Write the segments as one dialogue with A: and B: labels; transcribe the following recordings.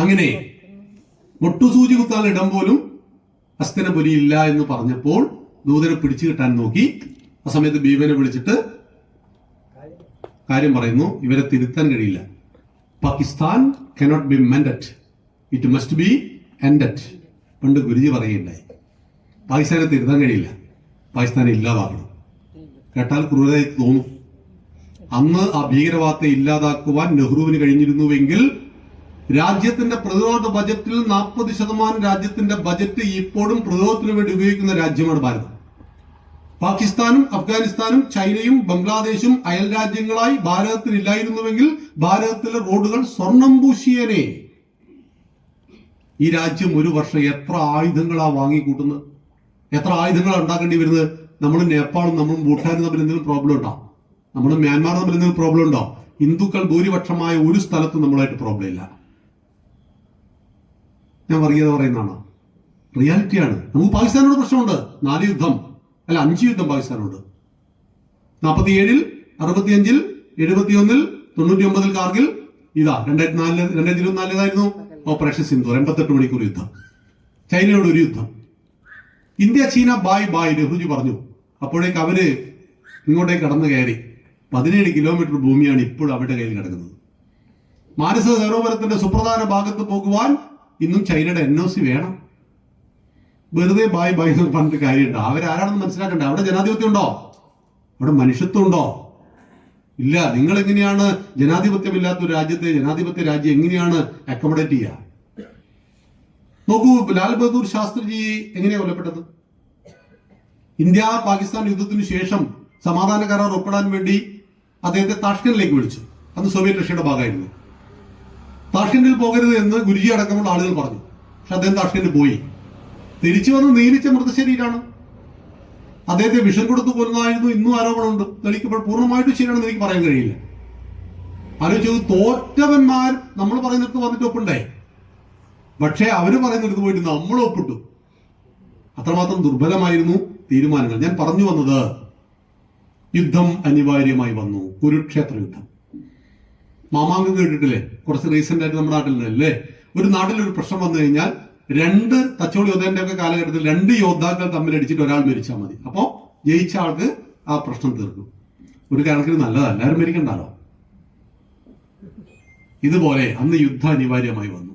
A: അങ്ങനെ മുട്ടുസൂചി കുത്താൻ ഇടം പോലും ഹസ്തനപുരി ഇല്ല എന്ന് പറഞ്ഞപ്പോൾ ദൂതനെ പിടിച്ചു കിട്ടാൻ നോക്കി. ആ സമയത്ത് ഭീമനെ വിളിച്ചിട്ട് കാര്യം പറയുന്നു ഇവരെ തിരുത്താൻ കഴിയില്ല. Pakistan cannot be mended it must be ended പണ്ട് ഗുരുജി പറയുകയുണ്ടായി. പാകിസ്ഥാനെ തിരുത്താൻ കഴിയില്ല. പാകിസ്ഥാനെ ഇല്ലാതാക്കണം. കേട്ടാൽ ക്രൂരതയായി തോന്നും. അന്ന് ആ ഭീകരവാദത്തെ ഇല്ലാതാക്കുവാൻ നെഹ്റുവിന് കഴിഞ്ഞിരുന്നുവെങ്കിൽ രാജ്യത്തിന്റെ പ്രതിരോധ ബജറ്റിൽ നാൽപ്പത് ശതമാനം രാജ്യത്തിന്റെ ബജറ്റ് ഇപ്പോഴും പ്രതിരോധത്തിന് വേണ്ടി ഉപയോഗിക്കുന്ന രാജ്യമാണ് ഭാരതം. പാകിസ്ഥാനും അഫ്ഗാനിസ്ഥാനും ചൈനയും ബംഗ്ലാദേശും അയൽ രാജ്യങ്ങളായി ഭാരതത്തിൽ ഇല്ലായിരുന്നുവെങ്കിൽ ഭാരതത്തിലെ റോഡുകൾ സ്വർണം പൂശിയനെ. ഈ രാജ്യം ഒരു വർഷം എത്ര ആയുധങ്ങളാ വാങ്ങിക്കൂട്ടുന്നത്? എത്ര ആയുധങ്ങളാണ് ഉണ്ടാക്കേണ്ടി വരുന്നത്? നമ്മൾ നേപ്പാളും നമ്മളും ഭൂട്ടാനും തമ്മിൽ എന്തെങ്കിലും പ്രോബ്ലം ഉണ്ടോ? നമ്മൾ മ്യാൻമാർ തമ്മിൽ എന്തെങ്കിലും പ്രോബ്ലം ഉണ്ടോ? ഹിന്ദുക്കൾ ഭൂരിപക്ഷമായ ഒരു സ്ഥലത്തും നമ്മളായിട്ട് പ്രോബ്ലം ഇല്ല. ഞാൻ വർഗീയത പറയുന്നതാണ്? റിയാലിറ്റിയാണ്. നമുക്ക് പാകിസ്ഥാനോട് പ്രശ്നമുണ്ട്. നാല് യുദ്ധം. അല്ല അഞ്ച് യുദ്ധം പാകിസ്ഥാനോട്. നാൽപ്പത്തി ഏഴിൽ അറുപത്തിയഞ്ചിൽ എഴുപത്തിയൊന്നിൽ തൊണ്ണൂറ്റി ഒമ്പതിൽ കാർഗിൽ. ഇതാ രണ്ടായിരത്തി നാലിൽ രണ്ടായിരത്തി ഇരുപത്തിനാലിലായിരുന്നു ഓപ്പറേഷൻ സിന്ധു എൺപത്തെട്ട് മണിക്കൂർ യുദ്ധം. ചൈനയോട് ഒരു യുദ്ധം. ഇന്ത്യ ചീന ബായ് ബായ് നെഹ്റുജി പറഞ്ഞു. അപ്പോഴേക്ക് അവർ ഇങ്ങോട്ടേക്ക് കടന്നു കയറി. പതിനേഴ് കിലോമീറ്റർ ഭൂമിയാണ് ഇപ്പോഴും അവരുടെ കയ്യിൽ കിടക്കുന്നത്. മാനസ സരോവരത്തിന്റെ സുപ്രധാന ഭാഗത്ത് പോകുവാൻ ഇന്നും ചൈനയുടെ എൻ ഒ സി വേണം. വെറുതെ ബായ് ബായ് എന്ന് പറഞ്ഞിട്ട് കാര്യമുണ്ടോ അവരാരാണെന്ന് മനസ്സിലാക്കണ്ടേ. അവിടെ ജനാധിപത്യം ഉണ്ടോ? അവിടെ മനുഷ്യത്വം ഉണ്ടോ? ഇല്ല. നിങ്ങൾ എങ്ങനെയാണ് ജനാധിപത്യമില്ലാത്ത ഒരു രാജ്യത്തെ ജനാധിപത്യ രാജ്യം എങ്ങനെയാണ് അക്കോമഡേറ്റ് ചെയ്യുക? നോക്കൂ ലാൽ ബഹദൂർ ശാസ്ത്രിജി എങ്ങനെയാ കൊല്ലപ്പെട്ടത്? ഇന്ത്യ പാകിസ്ഥാൻ യുദ്ധത്തിനു ശേഷം സമാധാന കരാർ ഒപ്പിടാൻ വേണ്ടി അദ്ദേഹത്തെ താഷ്കനിലേക്ക് വിളിച്ചു. അന്ന് സോവിയറ്റ് റഷ്യയുടെ ഭാഗമായിരുന്നു. താഷ്കണ്ടിൽ പോകരുത് എന്ന് ഗുരുജി അടക്കമുള്ള ആളുകൾ പറഞ്ഞു. പക്ഷെ അദ്ദേഹം താഷ്കണ്ടിൽ പോയി. തിരിച്ചു വന്ന് നീലിച്ച മൃതശരീരാണ്. അദ്ദേഹത്തെ വിഷം കൊടുത്തു കൊല്ലുന്നതായിരുന്നു ഇന്നും ആരോപണമുണ്ട്. തെളിയിക്കപ്പോൾ പൂർണമായിട്ടും ശരിയാണെന്ന് എനിക്ക് പറയാൻ കഴിയില്ല. ആലോചിച്ചു തോറ്റവന്മാർ നമ്മൾ പറയുന്നിടത്ത് വന്നിട്ട് ഒപ്പുണ്ടായി പക്ഷേ അവർ പറയുന്നിടത്ത് പോയിട്ട് നമ്മൾ ഒപ്പിട്ടു. അത്രമാത്രം ദുർബലമായിരുന്നു തീരുമാനങ്ങൾ. ഞാൻ പറഞ്ഞു വന്നത് യുദ്ധം അനിവാര്യമായി വന്നു. കുരുക്ഷേത്ര യുദ്ധം. മാമാങ്കം കേട്ടിട്ടില്ലേ? കുറച്ച് റീസെന്റ് ആയിട്ട് നമ്മുടെ നാട്ടിൽ അല്ലേ? ഒരു നാട്ടിൽ ഒരു പ്രശ്നം വന്നു കഴിഞ്ഞാൽ രണ്ട് തച്ചോളി യോദ്ധന്റെ ഒക്കെ കാലഘട്ടത്തിൽ രണ്ട് യോദ്ധാക്കൾ തമ്മിൽ അടിച്ചിട്ട് ഒരാൾ മരിച്ചാൽ മതി. അപ്പോ ജയിച്ച ആൾക്ക് ആ പ്രശ്നം തീർക്കും. ഒരു കണക്കിന് നല്ലതാണ് എല്ലാവരും മരിക്കണ്ടല്ലോ. ഇതുപോലെ അന്ന് യുദ്ധം അനിവാര്യമായി വന്നു.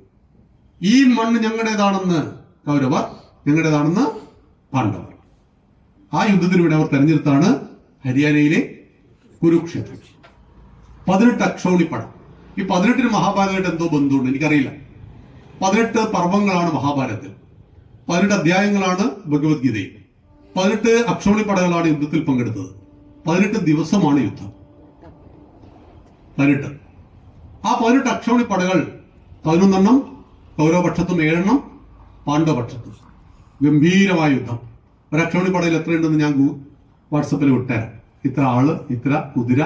A: ഈ മണ്ണ് ഞങ്ങളുടേതാണെന്ന് കൗരവർ ഞങ്ങളുടേതാണെന്ന് പാണ്ഡവർ. ആ യുദ്ധത്തിന് വേണ്ടി അവർ തെരഞ്ഞെടുത്താണ് ഹരിയാനയിലെ കുരുക്ഷേത്രം. പതിനെട്ട് അക്ഷോളിപ്പടം ഈ പതിനെട്ടിന് മഹാഭാരതമായിട്ട് എന്തോ ബന്ധമുണ്ട് എനിക്കറിയില്ല. പതിനെട്ട് പർവങ്ങളാണ് മഹാഭാരതത്തിൽ. പതിനെട്ട് അധ്യായങ്ങളാണ് ഭഗവത്ഗീതയിൽ. പതിനെട്ട് അക്ഷോളിപ്പടകളാണ് യുദ്ധത്തിൽ പങ്കെടുത്തത്. പതിനെട്ട് ദിവസമാണ് യുദ്ധം. പതിനെട്ട്. ആ പതിനെട്ട് അക്ഷോളിപ്പടകൾ പതിനൊന്നെണ്ണം കൗരവപക്ഷത്തും ഏഴെണ്ണം പാണ്ഡവപക്ഷത്തും. ഗംഭീരമായ യുദ്ധം. ഒരു അക്ഷോണിപ്പടയിൽ എത്രയുണ്ടെന്ന് ഞാൻ വാട്സപ്പിൽ വിട്ടുതരാം ഇത്ര ആൾ ഇത്ര കുതിര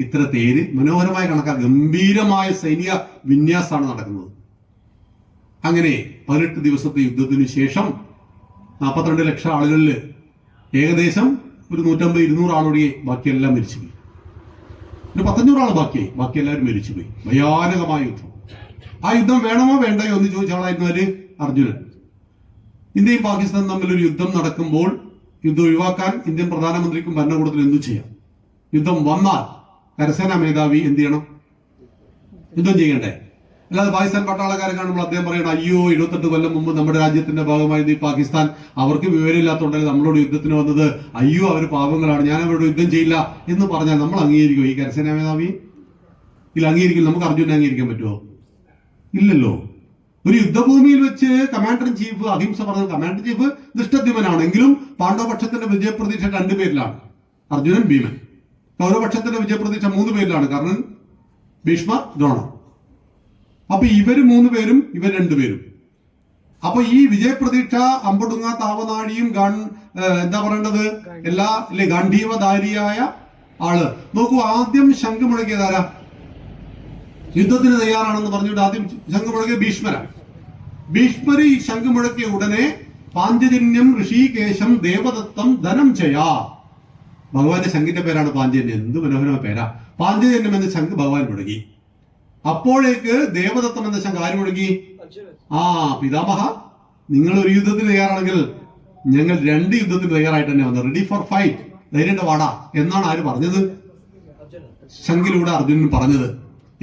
A: ഇത്ര തേര് മനോഹരമായ കണക്കാ ഗംഭീരമായ സൈനിക വിന്യാസമാണ് നടക്കുന്നത്. അങ്ങനെ പതിനെട്ട് ദിവസത്തെ യുദ്ധത്തിന് ശേഷം നാൽപ്പത്തിരണ്ട് ലക്ഷം ആളുകളിൽ ഏകദേശം ഒരു നൂറ്റമ്പത് ഇരുന്നൂറ് ആളൊഴികെ ബാക്കിയെല്ലാം മരിച്ചുപോയി. ഒരു പത്തഞ്ഞൂറ് ആൾ ബാക്കിയായി. ബാക്കി എല്ലാവരും മരിച്ചുപോയി. ഭയാനകമായ യുദ്ധം. ആ യുദ്ധം വേണമോ വേണ്ടയോ എന്ന് ചോദിച്ച ആളായിരുന്നു അർജുനൻ. ഇന്ത്യയും പാകിസ്ഥാനും തമ്മിൽ ഒരു യുദ്ധം നടക്കുമ്പോൾ യുദ്ധം ഒഴിവാക്കാൻ ഇന്ത്യൻ പ്രധാനമന്ത്രിക്കും ഭരണകൂടത്തിനും എന്തു ചെയ്യാം? യുദ്ധം വന്നാൽ കരസേനാ മേധാവി എന്ത് ചെയ്യണം? യുദ്ധം ചെയ്യണ്ടേ? അല്ലാതെ പാകിസ്ഥാൻ പട്ടാളക്കാരെ കാണുമ്പോൾ അദ്ദേഹം പറയണം അയ്യോ എഴുപത്തെട്ട് കൊല്ലം മുമ്പ് നമ്മുടെ രാജ്യത്തിന്റെ ഭാഗമായിരുന്നു ഈ പാകിസ്ഥാൻ. അവർക്ക് വിവരമില്ലാത്തതുകൊണ്ടല്ലേ നമ്മളോട് യുദ്ധത്തിന് വന്നത്. അയ്യോ അവർ പാവങ്ങളാണ്. ഞാൻ അവരോട് യുദ്ധം ചെയ്യില്ല. എന്ന് പറഞ്ഞാൽ നമ്മൾ അംഗീകരിക്കും ഈ കരസേനാ മേധാവി? ഇല്ല അംഗീകരിക്കും നമുക്ക് അർജുനെ അംഗീകരിക്കാൻ പറ്റുമോ ഇല്ലല്ലോ. ഒരു യുദ്ധഭൂമിയിൽ വെച്ച് കമാൻഡർ ഇൻ ചീഫ് അഹിംസ പറഞ്ഞ കമാൻഡർ ചീഫ് ദൃഷ്ടദ്യുമനാണെങ്കിലും പാണ്ഡവപക്ഷത്തിന്റെ വിജയപ്രതീക്ഷ രണ്ടുപേരിലാണ് അർജുനൻ ഭീമൻ. കൗരവപക്ഷത്തിന്റെ വിജയപ്രതീക്ഷ മൂന്ന് പേരിലാണ്. കർണൻ ഭീഷ്മ ദ്രോണ അപ്പൊ ഇവർ മൂന്ന് പേരും ഇവർ രണ്ടുപേരും അപ്പൊ ഈ വിജയപ്രതീക്ഷ അമ്പടുങ്ങ താവനാഴിയും ഗാൺ എന്താ പറയേണ്ടത്? എല്ലാ അല്ലെ ഗാന്ധീവധാരിയായ ആൾ. നോക്കൂ ആദ്യം ശംഖ് മുഴക്കിയതാരാ യുദ്ധത്തിന് തയ്യാറാണെന്ന് പറഞ്ഞുകൊണ്ട് ആദ്യം ശംഖ് മുഴക്കിയ ഭീഷ്മരാണ്. ഭീഷ്മര് ഈ ശംഖ് മുഴക്കിയ ഉടനെ പാഞ്ചജന്യം ഋഷികേശം ദേവദത്തം ധനം ചെയ്യാ ഭഗവാന്റെ ശംഖിന്റെ പേരാണ് പാഞ്ചജന്യം എന്ത് മനോഹരമായ പേരാ. പാഞ്ചജന്യം എന്ന ശംഖ് ഭഗവാൻ മുടങ്ങി. അപ്പോഴേക്ക് ദേവദത്തം എന്ന ശംഖ് ആര് മുടങ്ങി? ആ പിതാമഹ. നിങ്ങൾ ഒരു യുദ്ധത്തിന് തയ്യാറാണെങ്കിൽ ഞങ്ങൾ രണ്ട് യുദ്ധത്തിന് തയ്യാറായിട്ട് തന്നെ വന്നു. റെഡി ഫോർ ഫൈറ്റ് ധൈര്യന്റെ വാടാ എന്നാണ് ആര് പറഞ്ഞത്? ശങ്കിലൂടെ അർജുനൻ പറഞ്ഞത്.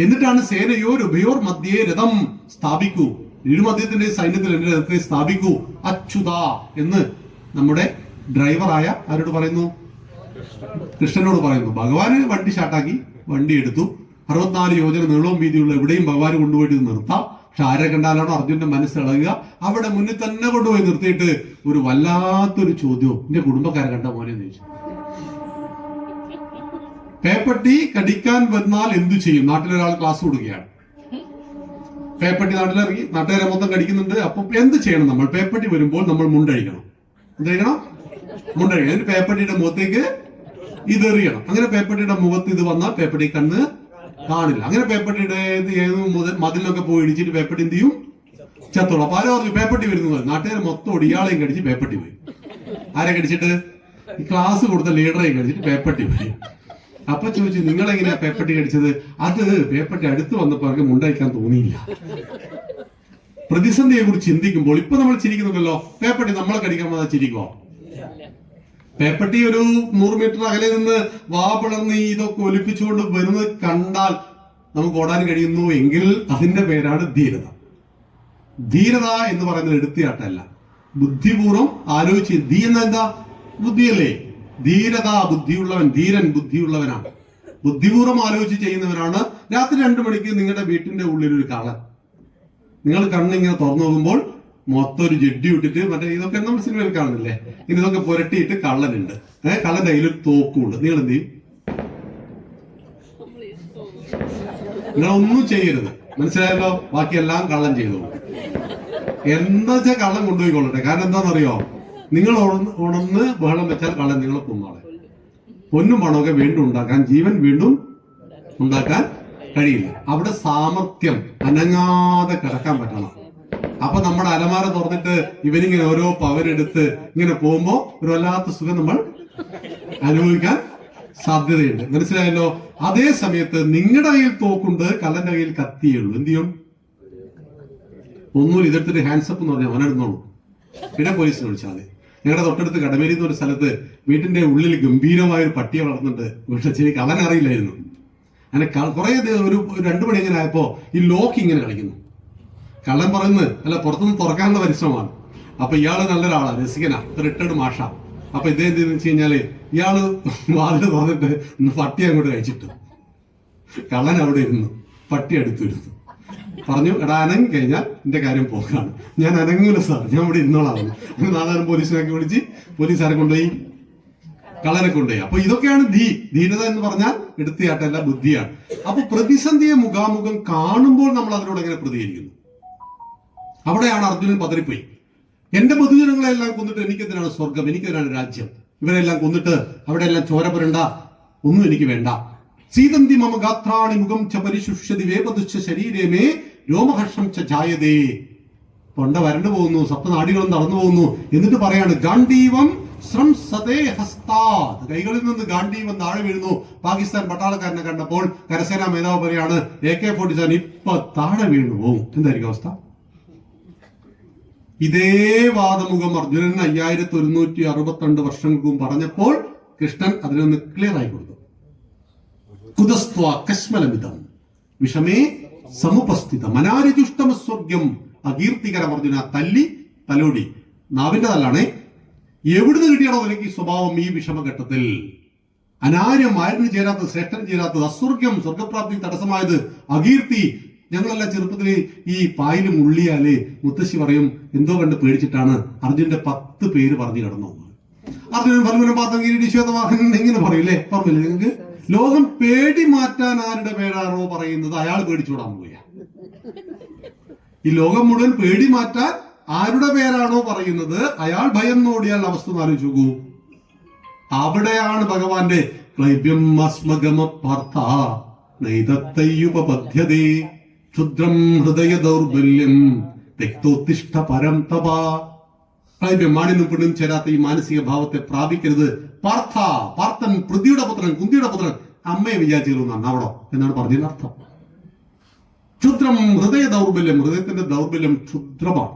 A: എന്നിട്ടാണ് സേനയോർ ഉഭയോർ മധ്യേ രഥം സ്ഥാപിക്കൂ. ഇരുമധ്യത്തിന്റെ സൈന്യത്തിൽ എന്റെ രഥത്തെ സ്ഥാപിക്കൂ. അച്യുത എന്ന് നമ്മുടെ ഡ്രൈവറായ ആരോട് പറയുന്നു? കൃഷ്ണനോട് പറയുന്നു ഭഗവാന് വണ്ടി ഷാട്ടാക്കി വണ്ടി എടുത്തു. അറുപത്തിനാല് യോജന നീളവും വീതിയുള്ള എവിടെയും ഭഗവാൻ കൊണ്ടുപോയിട്ട് നിർത്താം. പക്ഷെ ആരെ കണ്ടാലാണോ അർജുന്റെ മനസ്സ് ഇളകുക. അവിടെ മുന്നിൽ തന്നെ കൊണ്ടുപോയി നിർത്തിയിട്ട് ഒരു വല്ലാത്തൊരു ചോദ്യവും എന്റെ കുടുംബക്കാരെ കണ്ട മോനെ? ചോദിച്ചു. പേപ്പട്ടി കടിക്കാൻ വന്നാൽ എന്തു ചെയ്യും? നാട്ടിലൊരാൾ ക്ലാസ് കൊടുക്കുകയാണ്. പേപ്പട്ടി നാട്ടിലിറങ്ങി നാട്ടുകാരെ മൊത്തം കടിക്കുന്നുണ്ട്. അപ്പൊ എന്ത് ചെയ്യണം നമ്മൾ? പേപ്പട്ടി വരുമ്പോൾ നമ്മൾ മുണ്ടഴിക്കണം. എന്ത് കഴിക്കണം മുണ്ടഴിക്കണം. അതിന് പേപ്പട്ടിയുടെ മുഖത്തേക്ക് ഇതെറിയണം. അങ്ങനെ പേപ്പട്ടിയുടെ മുഖത്ത് ഇത് വന്നാൽ പേപ്പട്ടി കണ്ണ് കാണില്ല. അങ്ങനെ പേപ്പട്ടിയുടെ മതിലൊക്കെ പോയി ഇടിച്ചിട്ട് പേപ്പട്ടി എന്ത് ചെയ്യും? ചത്തോളൂ. അപ്പൊ ആരോ പറഞ്ഞു പേപ്പട്ടി വരുന്നു നാട്ടുകാർ മൊത്തം ഒടിയാളെയും കടിച്ച് പേപ്പട്ടി പോയി. ആരെ കടിച്ചിട്ട്? ഈ ക്ലാസ് കൊടുത്ത ലീഡറെയും കടിച്ചിട്ട് പേപ്പട്ടി പോയി. അപ്പൊ ചോദിച്ചു നിങ്ങൾ എങ്ങനെയാ പേപ്പട്ടി കടിച്ചത്? അത് പേപ്പട്ടി അടുത്ത് വന്നപ്പോ അവർക്ക് മുണ്ടയക്കാൻ തോന്നിയില്ല. പ്രതിസന്ധിയെ കുറിച്ച് ചിന്തിക്കുമ്പോൾ ഇപ്പൊ നമ്മൾ ചിരിക്കുന്നുണ്ടല്ലോ പേപ്പട്ടി നമ്മളെ കടിക്കാൻ വന്നാൽ ചിരിക്കുമോ പേപ്പട്ടി ഒരു നൂറ് മീറ്റർ അകലെ നിന്ന് വാ പിളർന്ന് ഇതൊക്കെ ഒലിപ്പിച്ചുകൊണ്ട് വരുന്നത് കണ്ടാൽ നമുക്ക് ഓടാൻ കഴിയുന്നു എങ്കിൽ അതിന്റെ പേരാണ് ധീരത. ധീരത എന്ന് പറയുന്നത് എടുത്തിയാട്ടല്ല. ബുദ്ധിപൂർവം ആലോചിച്ച് ധീ എന്ന എന്താ ബുദ്ധിയല്ലേ? ധീരത ബുദ്ധിയുള്ളവൻ ധീരൻ ബുദ്ധിയുള്ളവനാണ്. ബുദ്ധിപൂർവം ആലോചിച്ച് ചെയ്യുന്നവനാണ് രാത്രി രണ്ടു മണിക്ക് നിങ്ങളുടെ വീട്ടിന്റെ ഉള്ളിൽ ഒരു കള്ളൻ. നിങ്ങൾ കണ്ണിങ്ങനെ തുറന്നു നോക്കുമ്പോൾ മൊത്തം ഒരു ജഡ്ഡി ഇട്ടിട്ട് മറ്റേ ഇതൊക്കെ നമ്മൾ സിനിമയിൽ കാണുന്നില്ലേ? ഇനി ഇതൊക്കെ പുരട്ടിയിട്ട് കള്ളനുണ്ട്. ഏഹ് കള്ളന്റെ കയ്യിൽ തോക്കുണ്ട്. നിങ്ങൾ എന്ത് ചെയ്യും നിങ്ങളൊന്നും ചെയ്യരുത്. മനസ്സിലായല്ലോ? ബാക്കിയെല്ലാം കള്ളൻ ചെയ്തു എന്താ വെച്ചാൽ കള്ളൻ കൊണ്ടുപോയിക്കൊള്ളട്ടെ? കാരണം എന്താണെന്നറിയോ? നിങ്ങൾ ഉണർന്ന് ബഹളം വെച്ചാൽ കള്ളൻ നിങ്ങളെ കൊന്നാളെ. പൊന്നും പണമൊക്കെ വീണ്ടും ഉണ്ടാക്കാൻ ജീവൻ വീണ്ടും ഉണ്ടാക്കാൻ കഴിയില്ല. അവിടെ സാമർത്ഥ്യം അനങ്ങാതെ കിടക്കാൻ പറ്റണം. അപ്പൊ നമ്മുടെ അലമാര തുറന്നിട്ട് ഇവനിങ്ങനെ ഓരോ പവരെടുത്ത് ഇങ്ങനെ പോകുമ്പോ ഒരു വല്ലാത്ത സുഖം നമ്മൾ അനുഭവിക്കാൻ സാധ്യതയുണ്ട്. മനസ്സിലായല്ലോ? അതേ സമയത്ത് നിങ്ങളുടെ കയ്യിൽ തോക്കുണ്ട് കള്ളന്റെ കയ്യിൽ കത്തിയേ ഉള്ളൂ എന്ത് ചെയ്യും? ഒന്നുമില്ല. ഇതെടുത്തിട്ട് ഹാൻഡ്സപ്പ് എന്ന് പറഞ്ഞാൽ അവനെടുന്നോളൂ പിന്നെ പോലീസിനെ വിളിച്ചാൽ മതി. ഞങ്ങളുടെ തൊട്ടടുത്ത് കടമേരി എന്ന് ഒരു സ്ഥലത്ത് വീട്ടിന്റെ ഉള്ളിൽ ഗംഭീരമായ ഒരു പട്ടിയെ വളർന്നുണ്ട് വീട്ടിൽ ശരിക്കും അവനറിയില്ലായിരുന്നു. അങ്ങനെ കുറെ ഒരു രണ്ടു മണി ഇങ്ങനെ ആയപ്പോ ഈ ലോക്ക് ഇങ്ങനെ കളിക്കുന്നു. കള്ളൻ പറയുന്നത് അല്ല പുറത്തുനിന്ന് തുറക്കാനുള്ള പരിശ്രമമാണ്. അപ്പൊ ഇയാൾ നല്ലൊരാളാണ് രസികനാ റിട്ടയർഡ് മാഷ. അപ്പൊ ഇദ്ദേഹം എന്ത് വെച്ച് കഴിഞ്ഞാൽ ഇയാൾ വാതിൽ തുറന്നിട്ട് പട്ടി അങ്ങോട്ട് കഴിച്ചിട്ടു. കള്ളൻ അവിടെ ഇരുന്നു പട്ടി അടുത്തിരുന്നു പറഞ്ഞു എടാ അനങ്ങി കഴിഞ്ഞാൽ എന്റെ കാര്യം പോക്കാണ് ഞാൻ അനങ്ങൂല സാർ ഞാൻ ഇവിടെ ഇരുന്നോളാം. അങ്ങനെ നാളെ പോലീസിനൊക്കെ വിളിച്ച് പോലീസുകാരെ കൊണ്ടുപോയി കള്ളനെ കൊണ്ടുപോയി. അപ്പൊ ഇതൊക്കെയാണ് ധീ ധീരത എന്ന് പറഞ്ഞാൽ എടുത്തിയാട്ടല്ല ബുദ്ധിയാണ്. അപ്പൊ പ്രതിസന്ധിയെ മുഖാമുഖം കാണുമ്പോൾ നമ്മൾ അതിനോട് എങ്ങനെ പ്രതികരിക്കുന്നു? അവിടെയാണ് അർജുനൻ പതറിപ്പോയി. എന്റെ പൊതുജനങ്ങളെല്ലാം കൊന്നിട്ട് എനിക്കെതിരാണ് സ്വർഗം എനിക്കെതിരാണ് രാജ്യം? ഇവരെല്ലാം കൊന്നിട്ട് അവിടെ എല്ലാം ചോര ഒന്നും എനിക്ക് വേണ്ട. സീതന്തി മമ ഗാത്രാണി മുഖം ച പരിശുഷ്യതി ശരീരമേ രോമഹർഷം ച ജായതേ. തൊണ്ട വരണ്ടു പോകുന്നു സപ്തനാടികളും നടന്നു പോകുന്നു. എന്നിട്ട് പറയാണ് ഗാന്ധീവം ശ്രംസതേ ഹസ്താദ്. കൈകളിൽ നിന്ന് ഗാന്ധീവം താഴെ വീഴുന്നു. പാകിസ്ഥാൻ പട്ടാളക്കാരനെ കണ്ടപ്പോൾ കരസേനാ മേധാവ് പറയാണ് എ കെ ഫോർട്ടി സെവൻ ഇപ്പൊ താഴെ വീണു പോകും എന്തായിരിക്കും അവസ്ഥ? ഇതേ വാദമുഖം അർജുനൻ അയ്യായിരത്തി ഒരുന്നൂറ്റി അറുപത്തിരണ്ട് വർഷങ്ങൾക്ക് മുമ്പ് പറഞ്ഞപ്പോൾ കൃഷ്ണൻ അതിനൊന്ന് ക്ലിയർ ആയി കൊടുത്തു. കുതസ്ത്വ കശ്മലമിതം. വിഷമേ സമുപസ്ഥിതം. അനാര്യജുഷ്ടമ സ്വർഗം അകീർത്തികരം അർജുന തല്ലി തലോടി. നാവിന്റെ തല്ലാണേ. എവിടുന്ന് കിട്ടിയാണോ നിനക്ക് ഈ സ്വഭാവം ഈ വിഷമഘട്ടത്തിൽ? അനാര്യം ആരിന് ചേരാത്തത് ശ്രേഷ്ഠന് ചേരാത്തത് അസ്വർഗ്യം സ്വർഗപ്രാപ്തി തടസ്സമായത് അകീർത്തി ഞങ്ങളെല്ലാം ചെറുപ്പത്തിൽ ഈ പായിൽ മുള്ളിയാൽ മുത്തശ്ശി പറയും എന്തോ കണ്ട് പേടിച്ചിട്ടാണ് അർജുന്റെ പത്ത് പേര് പറഞ്ഞു കിടന്നു. അർജുനൻ ഫൽഗുനം പാത്രം കിരീടി ശ്വേതവാഹനൻ ഇങ്ങനെ പറയില്ലേ പറഞ്ഞില്ലേ നിങ്ങൾക്ക് ലോകം പേടി മാറ്റാൻ ആരുടെ പേരാണോ പറയുന്നത്? അയാൾ പേടിച്ചോടാൻ പോയ ഈ ലോകം മുഴുവൻ പേടി മാറ്റാൻ ആരുടെ പേരാണോ പറയുന്നത്? അയാൾ ഭയം നോടിയാൽ അവസ്ഥ ആലോചിച്ചു അവിടെയാണ് ഭഗവാന്റെ ക്ലൈബ്യം അസ്മഗമ പാർത്ഥ നൈതത്തയ്യുപപദ്ധ്യതേ ക്ഷുദ്രം ഹൃദയ ദൗർബല്യം രക്തോത്തിഷ്ഠ പരം തപ. ക്ലൈബ്യം മാണിനും പെണ്ണും ചേരാത്ത ഈ മാനസിക ഭാവത്തെ പ്രാപിക്കരുത്. പാർത്ഥ പാർത്ഥൻ പൃഥ്വിയുടെ പുത്രൻ കുന്തിയുടെ പുത്രൻ. അമ്മയെ വിചാരിച്ചു നന്നാവണോ എന്നാണ് പറഞ്ഞതിന്റെ അർത്ഥം. ക്ഷുദ്രം ഹൃദയ ദൗർബല്യം ഹൃദയത്തിന്റെ ദൗർബല്യം ക്ഷുദ്രമാണ്.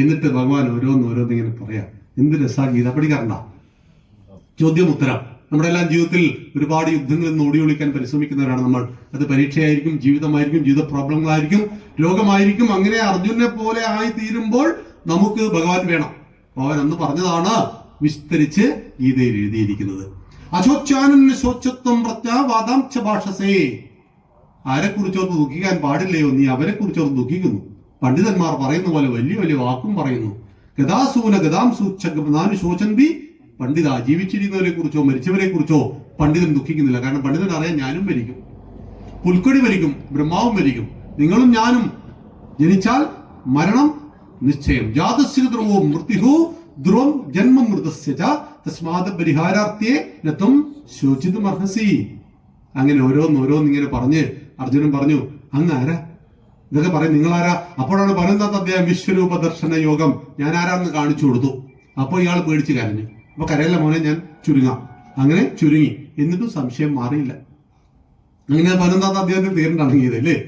A: എന്നിട്ട് ഭഗവാൻ ഓരോന്ന് ഓരോന്ന് പറയാം. എന്ത് രസാ ഗീത പഠിക്കാറുണ്ട? ചോദ്യം ഉത്തരം. നമ്മുടെ എല്ലാം ജീവിതത്തിൽ ഒരുപാട് യുദ്ധങ്ങളിൽ നിന്ന് ഓടി ഒളിക്കാൻ പരിശ്രമിക്കുന്നവരാണ് നമ്മൾ. അത് പരീക്ഷയായിരിക്കും ജീവിതമായിരിക്കും ജീവിത പ്രോബ്ലങ്ങളായിരിക്കും രോഗമായിരിക്കും. അങ്ങനെ അർജുനെ പോലെ ആയി തീരുമ്പോൾ നമുക്ക് ഭഗവാൻ വേണം. ഭഗവാൻ അന്ന് പറഞ്ഞതാണ് വിസ്തരിച്ച് ഗീതയിൽ എഴുതിയിരിക്കുന്നത്. അശോച്ചാനന് ശോച്ചത്വം പ്രത്യാവാദാം ച ഭാഷസേ. ആരെ ദുഃഖിക്കാൻ പാടില്ലയോ? നീ അവരെ കുറിച്ചോർത്ത് ദുഃഖിക്കുന്നു. പണ്ഡിതന്മാർ പറയുന്ന പോലെ വലിയ വലിയ വാക്കും പറയുന്നു. ഗതാസൂന ഗതാം സൂക്ഷ ശോചൻ ബി പണ്ഡിത ജീവിച്ചിരിക്കുന്നവരെ കുറിച്ചോ മരിച്ചവരെ കുറിച്ചോ പണ്ഡിതൻ ദുഃഖിക്കുന്നില്ല. കാരണം പണ്ഡിതൻ അറിയാൻ ഞാനും മരിക്കും. പുൽക്കൊടി മരിക്കും ബ്രഹ്മാവും മരിക്കും. നിങ്ങളും ഞാനും. ജനിച്ചാൽ മരണം നിശ്ചയം. ജാതസ്യ ധ്രുവവും മൃത്യു ധ്രുവം ജന്മം മൃതസ്യ പരിഹാരാർത്ഥിയെ മർഹസി ശോചിതും അർഹസി. അങ്ങനെ ഓരോന്ന് ഓരോന്ന് ഇങ്ങനെ പറഞ്ഞ് അർജുനൻ പറഞ്ഞു അങ്ങ് ആരാ? ഇതൊക്കെ പറയും നിങ്ങൾ ആരാ അപ്പോഴാണ് പറയുന്നത് അദ്ദേഹം വിശ്വരൂപ ദർശന യോഗം. ഞാൻ ആരാന്ന് കാണിച്ചു കൊടുത്തു. അപ്പോൾ ഇയാൾ പേടിച്ച് കരഞ്ഞു. അപ്പൊ കരയില്ല മോനെ ഞാൻ ചുരുങ്ങാം. അങ്ങനെ ചുരുങ്ങി. എന്നിട്ടും സംശയം മാറിയില്ല. അങ്ങനെ പതിനൊന്നാമത്തെ അധ്യായത്തിൽ തീരണ്ടാണെങ്കിൽ അല്ലേ?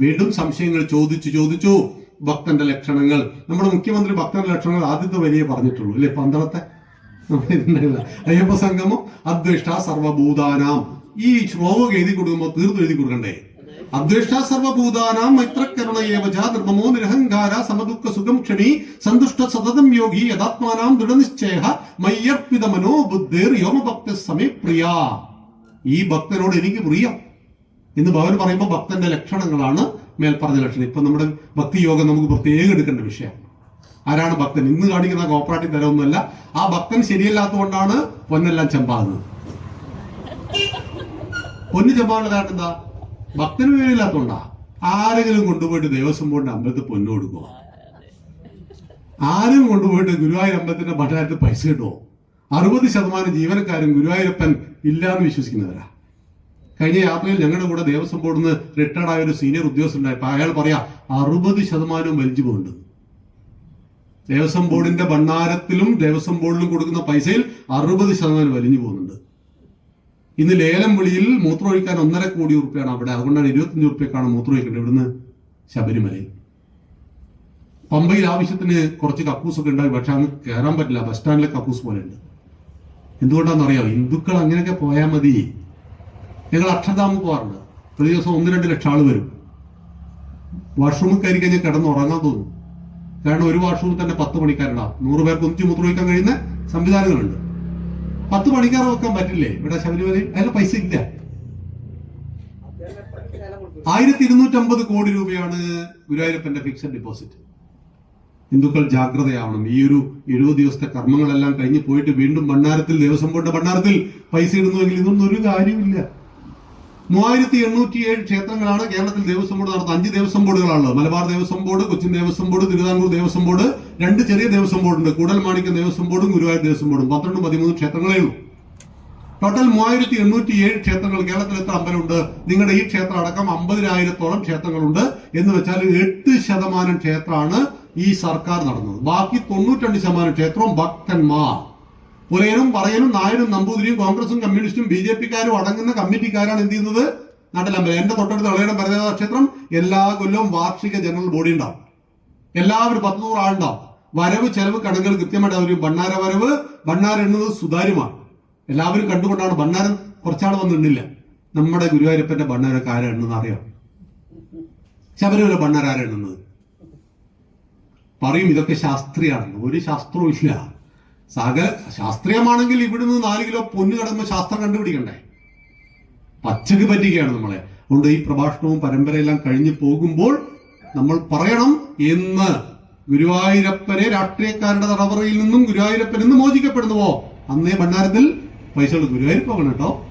A: വീണ്ടും സംശയങ്ങൾ ചോദിച്ചു ചോദിച്ചു. ഭക്തന്റെ ലക്ഷണങ്ങൾ. നമ്മുടെ മുഖ്യമന്ത്രി ഭക്തന്റെ ലക്ഷണങ്ങൾ ആദ്യത്തെ വലിയ പറഞ്ഞിട്ടുള്ളൂ അല്ലെ? പന്തളത്തെ അയ്യപ്പ സംഗമം അദ്വിഷ്ട സർവഭൂതാനാം. ഈ ശ്ലോകം എഴുതി കൊടുക്കുമ്പോൾ തീർത്തു എഴുതി കൊടുക്കണ്ടേ? അദ്വേഷ്ട സർവഭൂതാനാം മൈത്രക്കരുണയേവച നിർമ്മമോ നിരഹങ്കാര സമദുഃഖ സുഖം ക്ഷണി സന്തുഷ്ട സതതം യോഗി യഥാത്മാനാം ദൃഢനിശ്ചയ മയ്യർപ്പിത മനോ ബുദ്ധിർ യോമഭക്ത സമേ പ്രിയ. ഈ ഭക്തനോട് എനിക്ക് പ്രിയം. എന്ന് ഭവൻ പറയുമ്പോൾ ഭക്തന്റെ ലക്ഷണങ്ങളാണ് മേൽപ്പറഞ്ഞ ലക്ഷണം. ഇപ്പൊ നമ്മുടെ ഭക്തിയോഗം നമുക്ക് പ്രത്യേകം എടുക്കേണ്ട വിഷയം. ആരാണ് ഭക്തൻ? ഇന്ന് കാണിക്കുന്ന കോപ്പറേറ്റീവ് തരമൊന്നുമല്ല. ആ ഭക്തൻ ശരിയല്ലാത്തതുകൊണ്ടാണ് പൊന്നെല്ലാം ചെമ്പാകുന്നത്. പൊന്ന് ചെമ്പാനുള്ള കാരണം എന്താ? ഭക്തന് വിവരമില്ലാത്തതുകൊണ്ടാ ആരെങ്കിലും കൊണ്ടുപോയിട്ട് ദേവസ്വം ബോർഡിന്റെ അമ്പലത്തിൽ പൊന്നു കൊടുക്കുക ആരും കൊണ്ടുപോയിട്ട് ഗുരുവായൂർ അമ്പലത്തിന്റെ ഭണ്ഡാരത്തിൽ പൈസ കിട്ടുമോ അറുപത് ശതമാനം ജീവനക്കാരും ഗുരുവായൂരപ്പൻ ഇല്ല എന്ന് വിശ്വസിക്കുന്നവരാ. കഴിഞ്ഞ യാത്രയിൽ ഞങ്ങളുടെ കൂടെ ദേവസ്വം ബോർഡിൽ നിന്ന് റിട്ടയർഡ് ആയ ഒരു സീനിയർ ഉദ്യോഗസ്ഥൻ ഉണ്ടായപ്പോൾ അയാൾ പറയാ അറുപത് ശതമാനവും വലിച്ചു പോകുന്നുണ്ട്. ദേവസ്വം ബോർഡിന്റെ ഭണ്ഡാരത്തിലും ദേവസ്വം ബോർഡിലും കൊടുക്കുന്ന പൈസയിൽ അറുപത് ശതമാനം വലിഞ്ഞു പോകുന്നുണ്ട്. ഇന്ന് ലേലം വിളിയിൽ മൂത്രമൊഴിക്കാൻ ഒന്നര കോടി ഉറുപ്പ്യാണ് അവിടെ. അതുകൊണ്ടാണ് ഇരുപത്തഞ്ച് ഉറുപ്പ്യക്കാണ് മൂത്രമൊഴിക്കേണ്ടത് ഇവിടുന്ന് ശബരിമലയിൽ. പമ്പയിൽ ആവശ്യത്തിന് കുറച്ച് കക്കൂസൊക്കെ ഉണ്ടായി പക്ഷെ അങ്ങ് കയറാൻ പറ്റില്ല. ബസ് സ്റ്റാൻഡിലെ കക്കൂസ് പോലെ ഉണ്ട് എന്തുകൊണ്ടാണെന്നറിയാം ഹിന്ദുക്കൾ അങ്ങനെയൊക്കെ പോയാൽ മതി. ഞങ്ങൾ അക്ഷരധാമം പോകാറുണ്ട്. ഒരു ദിവസം ഒന്ന് രണ്ട് ലക്ഷം ആൾ വരും. വാഷ്റൂമിൽ കയറി കഴിഞ്ഞാൽ കിടന്ന് ഉറങ്ങാൻ തോന്നും. കാരണം ഒരു വാഷ്റൂമിൽ തന്നെ പത്ത് പണിക്കാരുണ്ടാവും. നൂറ് പേർക്ക് ഒന്നിച്ച് മൂത്രമൊഴിക്കാൻ കഴിയുന്ന സംവിധാനങ്ങളുണ്ട്. പത്ത് പണിക്കാർ നോക്കാൻ പറ്റില്ലേ? ഇവിടെ ശബരിമലയിൽ അതിന് പൈസ ഇല്ല. ആയിരത്തി ഇരുന്നൂറ്റമ്പത് കോടി രൂപയാണ് ഗുരുവായൂരപ്പന്റെ ഫിക്സഡ് ഡിപ്പോസിറ്റ്. ഹിന്ദുക്കൾ ജാഗ്രതയാവണം. ഈ ഒരു എഴുപത് ദിവസത്തെ കർമ്മങ്ങളെല്ലാം കഴിഞ്ഞ് പോയിട്ട് വീണ്ടും ഭണ്ണാരത്തിൽ ദേവസ്വം ബോർഡിന്റെ ഭണ്ണാരത്തിൽ പൈസ ഇടുന്നുവെങ്കിൽ ഇതൊന്നും ഒരു കാര്യമില്ല മൂവായിരത്തി എണ്ണൂറ്റി ഏഴ് ക്ഷേത്രങ്ങളാണ് കേരളത്തിൽ ദേവസ്വം ബോർഡ് നടത്തുന്നത്. അഞ്ച് ദേവസ്വം ബോർഡുകളാണുള്ളത്. Malabar Devaswom board Cochin Devaswom board Thiruvithamkoor Devaswom board രണ്ട് ചെറിയ ദേവസ്വം ബോർഡുണ്ട്. കൂടൽമാണിക്യം ദേവസ്വം ബോർഡും ഗുരുവായൂർ ദേവസ്വം ബോർഡും. പന്ത്രണ്ട് പതിമൂന്ന് ക്ഷേത്രങ്ങളേ ഉള്ളൂ. ടോട്ടൽ മൂവായിരത്തി എണ്ണൂറ്റി ഏഴ് ക്ഷേത്രങ്ങൾ കേരളത്തിൽ എത്ര അമ്പലമുണ്ട്? നിങ്ങളുടെ ഈ ക്ഷേത്രം അടക്കം അമ്പതിനായിരത്തോളം ക്ഷേത്രങ്ങളുണ്ട്. എന്ന് വെച്ചാൽ എട്ട് ശതമാനം ക്ഷേത്രമാണ് ഈ സർക്കാർ നടന്നത് ബാക്കി തൊണ്ണൂറ്റണ്ട് ശതമാനം ക്ഷേത്രവും ഭക്തന്മാർ. പുലയനും പറയനും നായനും നമ്പൂതിരിയും കോൺഗ്രസും കമ്മ്യൂണിസ്റ്റും ബി ജെ പിക്കാരും അടങ്ങുന്ന കമ്മിറ്റിക്കാരാണ് എന്ത് ചെയ്യുന്നത്? നാട്ടിലമ്പലം. എന്റെ തൊട്ടടുത്ത് ഇളയണം പരദേവ ക്ഷേത്രം എല്ലാ കൊല്ലവും വാർഷിക ജനറൽ ബോഡി ഉണ്ടാവും. എല്ലാവരും പത്ത് നൂറ് ആളുണ്ടാവും. വരവ് ചെലവ് കണക്കുകൾ കൃത്യമായിട്ട് അവർ ഭണ്ണാര വരവ് ഭണ്ണാര എണ്ണുന്നത് സുതാര്യമാണ്. എല്ലാവരും കണ്ടുകൊണ്ടാണ് ഭണ്ണാരം കുറച്ചാൾ വന്നിട്ടില്ല നമ്മുടെ ഗുരുവായൂരപ്പന്റെ ഭണ്ണാരൊക്കെ ആരാ എണ്ണെന്ന് അറിയാം? ശബരിമല ഭണ്ണാര ആരാ എണ്ണുന്നത്? പറയും ഇതൊക്കെ ശാസ്ത്രീയാണെന്ന്. ഒരു ശാസ്ത്രവും ഇല്ല. സകല ശാസ്ത്രീയമാണെങ്കിൽ ഇവിടുന്ന് നാല് കിലോ പൊന്ന് കടന്ന് ശാസ്ത്രം കണ്ടുപിടിക്കണ്ടേ? പച്ചക്ക് പറ്റുകയാണ് നമ്മളെ. അതുകൊണ്ട് ഈ പ്രഭാഷണവും പരമ്പരയെല്ലാം കഴിഞ്ഞു പോകുമ്പോൾ നമ്മൾ പറയണം എന്ന്. ഗുരുവായൂരപ്പനെ രാഷ്ട്രീയക്കാരുടെ തടവറയിൽ നിന്നും ഗുരുവായൂരപ്പൻ എന്ന് മോചിക്കപ്പെടുന്നുവോ? അന്നേ ഭണ്ഡാരത്തിൽ പൈസ എടുക്കും ഗുരുവായൂർ പോകണം കേട്ടോ.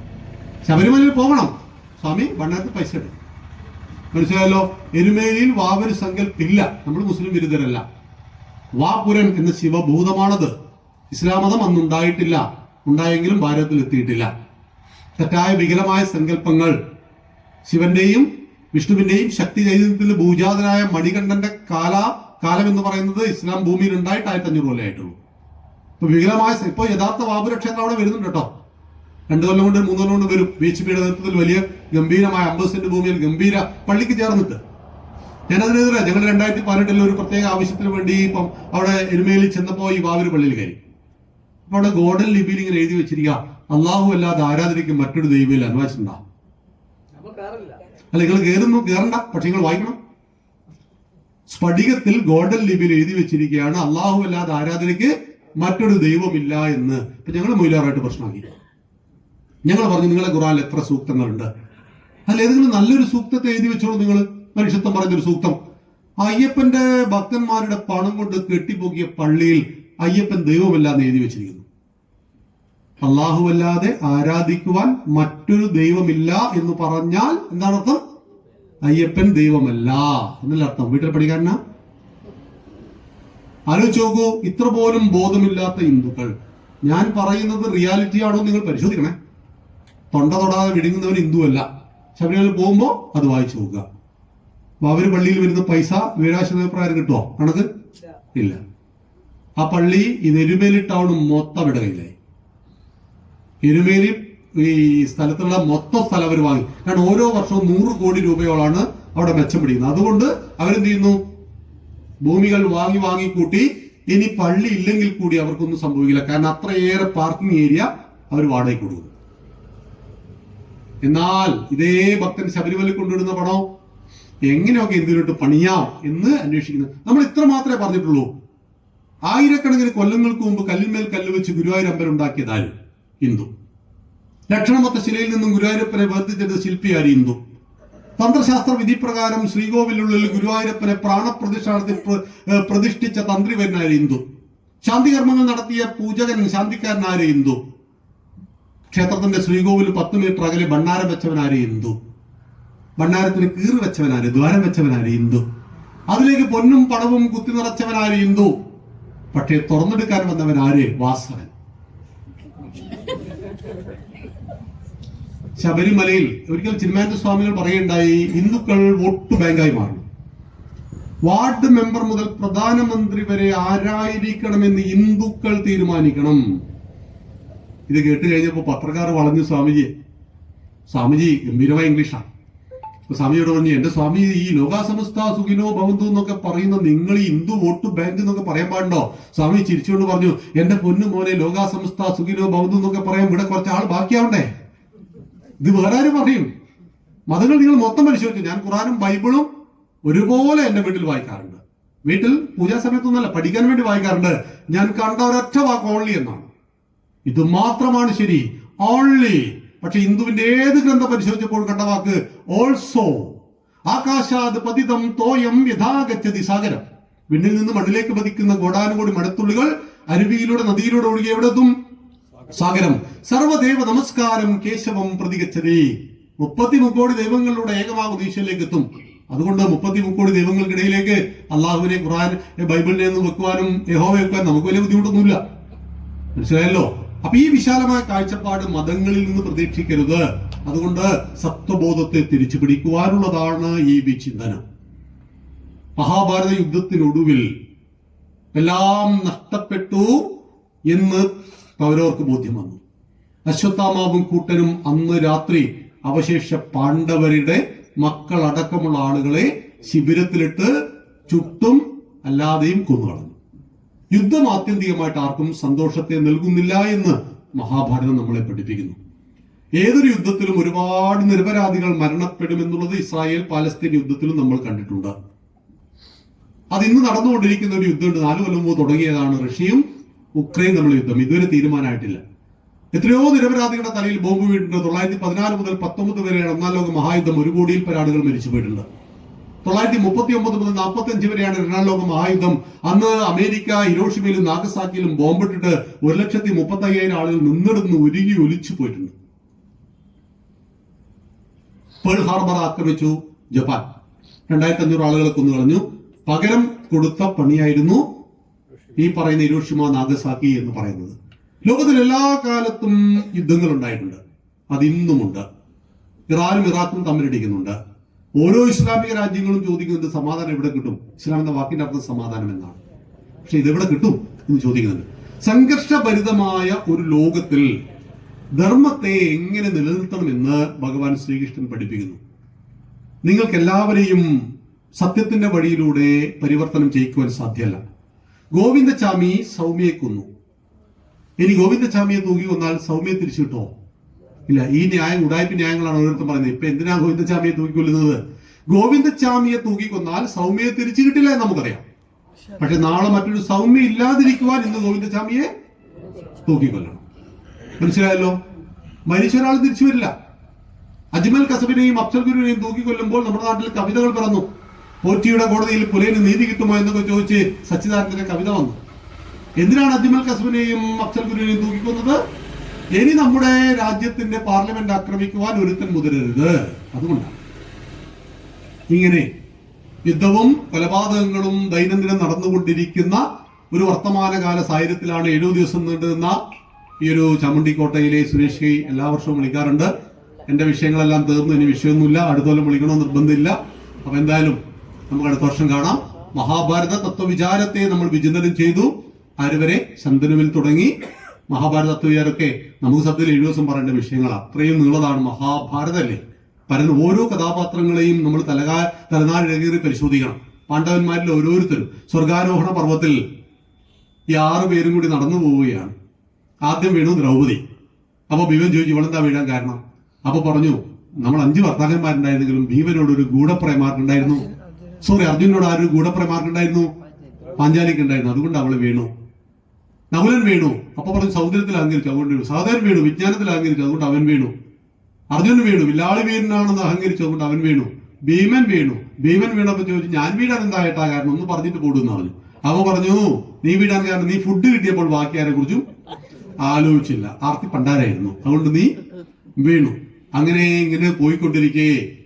A: ശബരിമലയിൽ പോകണം. സ്വാമി ഭണ്ഡാരത്തിൽ പൈസ എടുക്കും മനസ്സിലായല്ലോ? എരുമേലിയിൽ വാവര് സങ്കല്പില്ല. നമ്മൾ മുസ്ലിം വിരുദ്ധരല്ല വാപുരൻ എന്ന ശിവഭൂതമാണത്. ഇസ്ലാം മതം അന്നുണ്ടായിട്ടില്ല. ഉണ്ടായെങ്കിലും ഭാരതത്തിൽ എത്തിയിട്ടില്ല. തെറ്റായ വികലമായ സങ്കല്പങ്ങൾ ശിവന്റെയും വിഷ്ണുവിന്റെയും ശക്തി ചൈതന്യത്തിൽ ഭൂജാതനായ മണികണ്ഠന്റെ കാല കാലം എന്ന് പറയുന്നത് ഇസ്ലാം ഭൂമിയിൽ ഉണ്ടായിട്ട് ആയിരത്തി അഞ്ഞൂറ് കൊല്ലമായിട്ടുള്ളൂ ഇപ്പൊ വികലമായ ഇപ്പൊ യഥാർത്ഥ വാപുര ക്ഷേത്രം അവിടെ വരുന്നുണ്ട് കേട്ടോ. രണ്ടു കൊല്ലം കൊണ്ട് മൂന്ന് കൊല്ലം കൊണ്ട് വരും. ബി എച്ച് പിയുടെ നേതൃത്വത്തിൽ വലിയ ഗംഭീരമായ അമ്പത് സെന്റ് ഭൂമിയിൽ ഗംഭീര പള്ളിക്ക് ചേർന്നിട്ട്. ഞാനതിനെതിരെ ഞങ്ങൾ രണ്ടായിരത്തി പതിനെട്ടിൽ ഒരു പ്രത്യേക ആവശ്യത്തിന് വേണ്ടി ഇപ്പം അവിടെ എരുമേലിൽ ചെന്നപ്പോൾ ഈ വാവൂര് പള്ളിയിൽ കയറി. അവിടെ ഗോൾഡൻ ലിപിയിൽ ഇങ്ങനെ എഴുതി വെച്ചിരിക്കുക. അള്ളാഹു അല്ലാതെ ആരാധനയ്ക്ക് മറ്റൊരു ദൈവയിൽ അനുവദിച്ചിട്ടുണ്ടാ? അല്ല നിങ്ങൾ കയറുന്നു കയറണ്ട പക്ഷെ നിങ്ങൾ വായിക്കണം. സ്ഫടികത്തിൽ ഗോൾഡൻ ലിപിയിൽ എഴുതി വെച്ചിരിക്കുകയാണ്. അള്ളാഹു അല്ലാതെ ആരാധനയ്ക്ക് മറ്റൊരു ദൈവമില്ല എന്ന്. ഇപ്പൊ ഞങ്ങൾ മൊയിലാറായിട്ട് പ്രശ്നമാക്കി. ഞങ്ങൾ പറഞ്ഞു നിങ്ങളെ ഖുറാനിൽ എത്ര സൂക്തങ്ങളുണ്ട്? അതിൽ ഏതെങ്കിലും നല്ലൊരു സൂക്തത്തെ എഴുതി വെച്ചോളൂ നിങ്ങൾ. മനുഷ്യത്വം പറയുന്നൊരു സൂക്തം. അയ്യപ്പന്റെ ഭക്തന്മാരുടെ പണം കൊണ്ട് കെട്ടിപ്പൊക്കിയ പള്ളിയിൽ അയ്യപ്പൻ ദൈവമല്ല എന്ന് എഴുതി വെച്ചിരിക്കുന്നു. അല്ലാഹുവല്ലാതെ ആരാധിക്കുവാൻ മറ്റൊരു ദൈവമില്ല എന്ന് പറഞ്ഞാൽ എന്താണ് അർത്ഥം അയ്യപ്പൻ ദൈവമല്ല എന്നല്ല അർത്ഥം. വീട്ടിൽ പഠിക്കാരനാ ആലോചിച്ച് നോക്കൂ ഇത്ര പോലും ബോധമില്ലാത്ത ഹിന്ദുക്കൾ. ഞാൻ പറയുന്നത് റിയാലിറ്റി ആണോ നിങ്ങൾ പരിശോധിക്കണേ. തൊണ്ട തൊടാതെ വിഴുങ്ങുന്നവൻ ഹിന്ദുവല്ല ശബരിമല പോകുമ്പോൾ അത് വായിച്ചു നോക്കുക. അപ്പൊ അവർ പള്ളിയിൽ വരുന്ന പൈസ വീരാശ്രമപ്രകാരം കിട്ടുമോ കണക്ക്? ഇല്ല. ആ പള്ളി ഇത് എരുമേലിട്ടാവണം ടൗൺ മൊത്തം ഇവിടെ കയ്യിലായി എരുമേലി ഈ സ്ഥലത്തുള്ള മൊത്തം സ്ഥലം അവർ വാങ്ങി. കാരണം ഓരോ വർഷവും നൂറ് കോടി രൂപയോളാണ് അവിടെ മെച്ചം പിടിക്കുന്നത്. അതുകൊണ്ട് അവരെന്ത് ചെയ്യുന്നു? ഭൂമികൾ വാങ്ങി വാങ്ങി കൂട്ടി ഇനി പള്ളി ഇല്ലെങ്കിൽ കൂടി അവർക്കൊന്നും സംഭവിക്കില്ല. കാരണം അത്രയേറെ പാർക്കിംഗ് ഏരിയ അവർ വാടകയ്ക്ക് കൊടുക്കും എന്നാൽ ഇതേ ഭക്തൻ ശബരിമല കൊണ്ടുവിടുന്ന പണം എങ്ങനെയൊക്കെ എന്തിനോട്ട് പണിയാം എന്ന് അന്വേഷിക്കുന്നത് നമ്മൾ ഇത്ര മാത്രമേ പറഞ്ഞിട്ടുള്ളൂ. ആയിരക്കണക്കിന് കൊല്ലങ്ങൾക്ക് മുമ്പ് കല്ലിന്മേൽ കല്ല് വെച്ച് ഗുരുവായൂർ അമ്പലം ഹിന്ദു. ലക്ഷണമൊത്ത ശിലയിൽ നിന്നും ഗുരുവായൂരപ്പനെ വേർതിരിച്ചത് ശില്പിയാണ് ഹിന്ദു. തന്ത്രശാസ്ത്ര വിധിപ്രകാരം ശ്രീകോവിലുള്ളിൽ ഗുരുവായൂരപ്പനെ പ്രാണപ്രതിഷ്ഠാനത്തിൽ പ്രതിഷ്ഠിച്ച തന്ത്രി പ്രതിഷ്ഠിച്ച തന്ത്രിവരനാര് ഹിന്ദു. ശാന്തികർമ്മങ്ങൾ നടത്തിയ പൂജകൻ ശാന്തിക്കാരനാര് ഹിന്ദു. ക്ഷേത്രത്തിന്റെ ശ്രീകോവിൽ പത്ത് മീറ്റർ അകലെ ഭണ്ണാരം വെച്ചവനാര് ഹിന്ദു. ഭണ്ണാരത്തിന് കീറി വെച്ചവനാര് ദ്വാരം വെച്ചവനാര് ഹിന്ദു. അതിലേക്ക് പൊന്നും പണവും കുത്തി നിറച്ചവനാര് ഹിന്ദു. പക്ഷേ തുറന്നെടുക്കാൻ വന്നവൻ ആര്? വാസവൻ. ശബരിമലയിൽ ഒരിക്കൽ ചിന്മാനന്ദ സ്വാമികൾ പറയുണ്ടായി ഹിന്ദുക്കൾ വോട്ട് ബാങ്കായി മാറി വാർഡ് മെമ്പർ മുതൽ പ്രധാനമന്ത്രി വരെ ആരായിരിക്കണമെന്ന് ഹിന്ദുക്കൾ തീരുമാനിക്കണം. ഇത് കേട്ട് കഴിഞ്ഞപ്പോൾ പത്രക്കാർ വളഞ്ഞു സ്വാമിജി സ്വാമിജി ഗംഭീരമായ ഇംഗ്ലീഷാണ്. സ്വാമിയോട് പറഞ്ഞു എന്റെ സ്വാമി ഈ ലോകാസമസ്ത സുഖിനോ ഭവന്തു എന്നൊക്കെ പറയുന്ന നിങ്ങൾ ഹിന്ദു വോട്ട് ബാങ്ക് എന്നൊക്കെ പറയാൻ പാടുണ്ടോ? സ്വാമി ചിരിച്ചുകൊണ്ട് പറഞ്ഞു എന്റെ പൊന്നു മോനെ ലോകാസമസ്ത സുഖിനോ ഭവന്തു എന്നൊക്കെ പറയാൻ ഇവിടെ കുറച്ച് ആൾ ബാക്കിയാവണ്ടേ? ഇത് വേറെ ആരും പറയും. മതങ്ങൾ നിങ്ങൾ മൊത്തം പരിശോധിച്ചു. ഞാൻ ഖുറാനും ബൈബിളും ഒരുപോലെ എന്റെ വീട്ടിൽ വായിക്കാറുണ്ട്. വീട്ടിൽ പൂജാ സമയത്തൊന്നുമല്ല പഠിക്കാൻ വേണ്ടി വായിക്കാറുണ്ട്. ഞാൻ കണ്ട ഒരൊറ്റ വാക്ക് ഓൺലി എന്നാണ്. ഇത് മാത്രമാണ് ശരി. ഓൺലി പക്ഷെ ഹിന്ദുവിന്റെ ഏത് ഗ്രന്ഥം പരിശോധിച്ചപ്പോൾ കണ്ട വാക്ക് ഓൾസോ ആകാശാത് പതിതം തോയം യഥാഗത്യതി സാഗരം. വിണ്ണിൽ നിന്ന് മണ്ണിലേക്ക് പതിക്കുന്ന ഗോടാനുകൂടി മഴത്തുള്ളികൾ അരുവിയിലൂടെ നദിയിലൂടെ ഒഴുകി എവിടെത്തും സാഗരം സർവദേവ നമസ്കാരം കേശവം പ്രതികച്ചതേ മുപ്പത്തി മുക്കോടി ദൈവങ്ങളിലൂടെ ഏകമാകുന്ന ഈശ്വരിലേക്ക് എത്തും അതുകൊണ്ട് മുപ്പത്തി മുക്കോടി ദൈവങ്ങൾക്കിടയിലേക്ക് അള്ളാഹുവിനെ ഖുറാൻ ബൈബിളിനെ നിന്ന് വെക്കുവാനും യഹോ വെക്കുവാനും നമുക്ക് വലിയ ബുദ്ധിമുട്ടൊന്നുമില്ല. മനസ്സിലായല്ലോ? അപ്പൊ ഈ വിശാലമായ കാഴ്ചപ്പാട് മതങ്ങളിൽ നിന്ന് പ്രതീക്ഷിക്കരുത്. അതുകൊണ്ട് സത്വബോധത്തെ തിരിച്ചു പിടിക്കുവാനുള്ളതാണ് ഈ വിചിന്തനം. മഹാഭാരത യുദ്ധത്തിനൊടുവിൽ എല്ലാം നഷ്ടപ്പെട്ടു എന്ന് കൗരവർക്ക് ബോധ്യം വന്നു. അശ്വത്ഥാമാവും കൂട്ടനും അന്ന് രാത്രി അവശേഷ പാണ്ഡവരുടെ മക്കളടക്കമുള്ള ആളുകളെ ശിബിരത്തിലിട്ട് ചുട്ടും അല്ലാതെയും കൊന്നുകളഞ്ഞു. യുദ്ധം ആത്യന്തികമായിട്ട് ആർക്കും സന്തോഷത്തെ നൽകുന്നില്ല എന്ന് മഹാഭാരതം നമ്മളെ പഠിപ്പിക്കുന്നു. ഏതൊരു യുദ്ധത്തിലും ഒരുപാട് നിരപരാധികൾ മരണപ്പെടുമെന്നുള്ളത് ഇസ്രായേൽ പാലസ്തീൻ യുദ്ധത്തിലും നമ്മൾ കണ്ടിട്ടുണ്ട്. അത് ഇന്ന് നടന്നുകൊണ്ടിരിക്കുന്ന ഒരു യുദ്ധമുണ്ട്. നാലു കൊല്ലം മുമ്പ് തുടങ്ങിയതാണ് റഷ്യയും ഉക്രൈൻ നമ്മൾ യുദ്ധം. ഇതുവരെ തീരുമാനമായിട്ടില്ല. എത്രയോ നിരപരാധികളുടെ തലയിൽ ബോംബ് വീണിട്ടുണ്ട്. തൊള്ളായിരത്തി പതിനാല് മുതൽ പത്തൊമ്പത് വരെയാണ് ഒന്നാം ലോക മഹായുദ്ധം ഒരു കോടിയിൽ പരാടുകൾ മരിച്ചു പോയിട്ടുണ്ട്. തൊള്ളായിരത്തി മുപ്പത്തി ഒമ്പത് മുതൽ നാൽപ്പത്തി അഞ്ച് വരെയാണ് രണ്ടാം ലോക മഹായുദ്ധം. അന്ന് അമേരിക്ക ഹിരോഷിമയിലും നാഗസാക്കിയിലും ബോംബിട്ടിട്ട് ഒരു ലക്ഷത്തി മുപ്പത്തി അയ്യായിരം ആളുകൾ നിന്നിടുന്ന് ഒരുങ്ങി ഒലിച്ചു പോയിട്ടുണ്ട്. പേൾ ഹാർബർ ആക്രമിച്ചു ജപ്പാൻ. രണ്ടായിരത്തി അഞ്ഞൂറ് ആളുകളെ കൊന്നു കളഞ്ഞു പകരം കൊടുത്ത പണിയായിരുന്നു ഈ പറയുന്ന ഇരോഷിമ നാഗസാക്കി എന്ന് പറയുന്നത്. ലോകത്തിൽ എല്ലാ കാലത്തും യുദ്ധങ്ങൾ ഉണ്ടായിട്ടുണ്ട് അത് ഇന്നുമുണ്ട് ഇറാനും ഇറാഖും തമ്മിലടിക്കുന്നുണ്ട്. ഓരോ ഇസ്ലാമിക രാജ്യങ്ങളും ചോദിക്കുന്നത് സമാധാനം എവിടെ കിട്ടും? ഇസ്ലാം എന്ന വാക്കിന്റെ അർത്ഥം സമാധാനം എന്നാണ്. പക്ഷെ ഇതെവിടെ കിട്ടും എന്ന് ചോദിക്കുന്നുണ്ട്. സംഘർഷഭരിതമായ ഒരു ലോകത്തിൽ ധർമ്മത്തെ എങ്ങനെ നിലനിർത്തണം നിലനിർത്തണമെന്ന് ഭഗവാൻ ശ്രീകൃഷ്ണൻ പഠിപ്പിക്കുന്നു. നിങ്ങൾക്ക് എല്ലാവരെയും സത്യത്തിന്റെ വഴിയിലൂടെ പരിവർത്തനം ചെയ്യിക്കുവാൻ സാധ്യമല്ല. ഗോവിന്ദചാമി സൗമ്യയെ കൊന്നു. ഇനി ഗോവിന്ദചാമിയെ തൂക്കി കൊന്നാൽ സൗമ്യ തിരിച്ചു കിട്ടോ ഇല്ല ഈ ന്യായം ഉടായ്പ ന്യായങ്ങളാണ് ഓരോരുത്തർ പറയുന്നത്. ഇപ്പൊ എന്തിനാ ഗോവിന്ദചാമിയെ തൂക്കിക്കൊല്ലുന്നത് ഗോവിന്ദചാമിയെ തൂക്കിക്കൊന്നാൽ സൗമ്യയെ തിരിച്ചു കിട്ടില്ല എന്ന് നമുക്കറിയാം. പക്ഷെ നാളെ മറ്റൊരു സൗമ്യ ഇല്ലാതിരിക്കുവാൻ ഇന്ന് ഗോവിന്ദചാമിയെ തൂക്കിക്കൊല്ലണം മനസ്സിലായല്ലോ? ഒരാൾ തിരിച്ചു വരില്ല. അജ്മൽ കസബിനെയും അഫ്സൽ ഗുരുവിനെയും തൂക്കിക്കൊല്ലുമ്പോൾ നമ്മുടെ നാട്ടിൽ കവിതകൾ പിറന്നു. പോറ്റിയുടെ കോടതിയിൽ പുലേന് നീതി കിട്ടുമോ എന്നൊക്കെ ചോദിച്ച് സച്ചിദാനന്ദന്റെ കവിത വന്നു. എന്തിനാണ് അജ്മൽ കസ്ബിനെയും അഫ്സൽ ഗുരുവിനെയും തൂക്കിക്കൊന്നത്? ഇനി നമ്മുടെ രാജ്യത്തിന്റെ പാർലമെന്റ് ആക്രമിക്കുവാൻ ഒരുത്തൻ മുതിരരുത്. അതുകൊണ്ടാണ്. ഇങ്ങനെ യുദ്ധവും കൊലപാതകങ്ങളും ദൈനംദിനം നടന്നുകൊണ്ടിരിക്കുന്ന ഒരു വർത്തമാനകാല സാഹചര്യത്തിലാണ് എഴുപത് ദിവസം നീണ്ടുനിന്ന ഈ ഒരു ചാമുണ്ടിക്കോട്ടയിലെ സുരേഷ് എല്ലാ വർഷവും വിളിക്കാറുണ്ട്. എന്റെ വിഷയങ്ങളെല്ലാം തീർന്നു ഇനി വിഷയമൊന്നുമില്ല. അടുത്തോളം കൊല്ലം വിളിക്കണമെന്ന് നിർബന്ധമില്ല. അപ്പൊ എന്തായാലും നമുക്ക് അടുത്ത വർഷം കാണാം. മഹാഭാരത തത്വവിചാരത്തെ നമ്മൾ വിചിന്തനം ചെയ്തു. ആരുവരെ? ശന്തനുവിൽ തുടങ്ങി. മഹാഭാരത തത്വവിചാരമൊക്കെ നമുക്ക് സത്യത്തിൽ ഏഴു ദിവസം പറയേണ്ട വിഷയങ്ങളാണ് അത്രയും നീളതാണ് മഹാഭാരതല്ലേ? പരന്ന് ഓരോ കഥാപാത്രങ്ങളെയും നമ്മൾ തലകാ തലനാഴകേറി പരിശോധിക്കണം. പാണ്ഡവന്മാരിൽ ഓരോരുത്തരും സ്വർഗാരോഹണ പർവത്തിൽ ഈ ആറ് പേരും കൂടി നടന്നു പോവുകയാണ്. ആദ്യം വീണു ദ്രൗപദി. അപ്പൊ ഭീമൻ ചോദിച്ചു ഇവളെന്താ വീഴാൻ കാരണം? അപ്പൊ പറഞ്ഞു നമ്മൾ അഞ്ച് ഭർത്താക്കന്മാരുണ്ടായിരുന്നെങ്കിലും ഭീമനോട് ഒരു ഗൂഢപ്രയമാർക്കുണ്ടായിരുന്നു സോറി അർജുനോട് ആരൊരു ഗൂഢപ്രമാർക്കുണ്ടായിരുന്നു പാഞ്ചാലിക്ക് ഉണ്ടായിരുന്നു. അതുകൊണ്ട് അവൾ വീണു. നകുലൻ വീണു. അപ്പൊ പറഞ്ഞു സൗന്ദര്യത്തിൽ അഹങ്കരിച്ചു. അതുകൊണ്ട് വീണു. സഹോദരൻ വീണു. വിജ്ഞാനത്തിൽ അഹങ്കരിച്ചു. അതുകൊണ്ട് അവൻ വീണു. അർജുനൻ വീണു. വില്ലാളി വീരനാണെന്ന് അഹങ്കരിച്ചു. അതുകൊണ്ട് അവൻ വീണു. ഭീമൻ വീണു. ഭീമൻ വീണപ്പോ ചോദിച്ചു ഞാൻ വീടാൻ എന്തായിട്ടാ കാരണം? ഒന്ന് പറഞ്ഞിട്ട് പോടുന്ന് പറഞ്ഞു. അവ പറഞ്ഞു നീ വീടാൻ കാരണം? നീ ഫുഡ് കിട്ടിയപ്പോൾ ബാക്കിയാരെ ആരെ കുറിച്ചും ആലോചിച്ചില്ല. ആർത്തി പണ്ടാരായിരുന്നു. അതുകൊണ്ട് നീ വീണു. അങ്ങനെ ഇങ്ങനെ പോയിക്കൊണ്ടിരിക്കേ.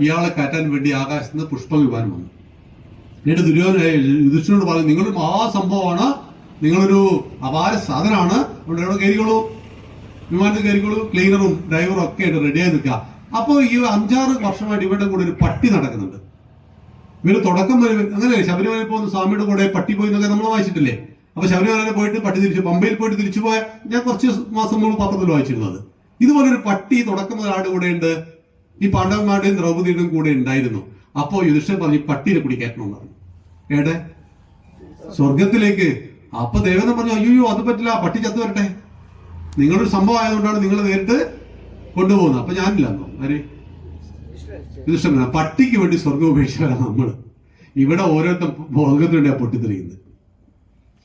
A: ഇയാളെ കയറ്റാൻ വേണ്ടി ആകാശത്ത് നിന്ന് പുഷ്പവിമാനം വന്നു. എന്നിട്ട് ദുര്യോധന യുധിഷ്ഠനോട് പറഞ്ഞു നിങ്ങളൊരു മഹാസംഭവമാണ് നിങ്ങളൊരു അപാര സാധനമാണ്. അതുകൊണ്ട് എവിടെ കയറിക്കോളൂ? വിമാനത്തിൽ കയറിക്കോളൂ. ക്ലീനറും ഡ്രൈവറും ഒക്കെ ആയിട്ട് റെഡിയായി നിൽക്കുക. അപ്പോൾ ഈ അഞ്ചാറ് വർഷമായിട്ട് ഇവരുടെ കൂടെ ഒരു പട്ടി നടക്കുന്നുണ്ട്. ഇവർ തുടക്കം വരെ അങ്ങനെ ശബരിമല പോകുന്ന സ്വാമിയുടെ കൂടെ പട്ടി പോയി എന്നൊക്കെ നമ്മൾ വായിച്ചിട്ടില്ലേ? അപ്പൊ ശബരിമല പോയിട്ട് പട്ടി തിരിച്ചു പമ്പയിൽ പോയിട്ട് തിരിച്ചു പോയ ഞാൻ കുറച്ച് മാസം മുമ്പ് പത്രത്തിൽ വായിച്ചിരുന്നത്. ഇതുപോലെ ഒരു പട്ടി തുടക്കം മുതൽ ആരുടെ കൂടെ ഉണ്ട് ഈ പാണ്ഡവന്മാരുടെയും ദ്രൗപതിയുടെയും കൂടെ ഉണ്ടായിരുന്നു. അപ്പോ യുധിഷ്ഠൻ പറഞ്ഞു പട്ടിനെ കൂടി കയറ്റണം പറഞ്ഞു. ഏടെ? സ്വർഗത്തിലേക്ക് അപ്പൊ ദേവത പറഞ്ഞു അയ്യോ അത് പറ്റില്ല പട്ടി ചത്തു വരട്ടെ. നിങ്ങളൊരു സംഭവം ആയതുകൊണ്ടാണ് നിങ്ങൾ നേരിട്ട് കൊണ്ടുപോകുന്നത്. അപ്പൊ ഞാനില്ല ആര്? യുധിഷ്ഠൻ പട്ടിക്ക് വേണ്ടി സ്വർഗം ഉപേക്ഷിച്ചവരാണ് നമ്മൾ. ഇവിടെ ഓരോരുത്തർ സ്വർഗത്തിന് വേണ്ടിയാ പൊട്ടിത്തെറിയുന്നത്.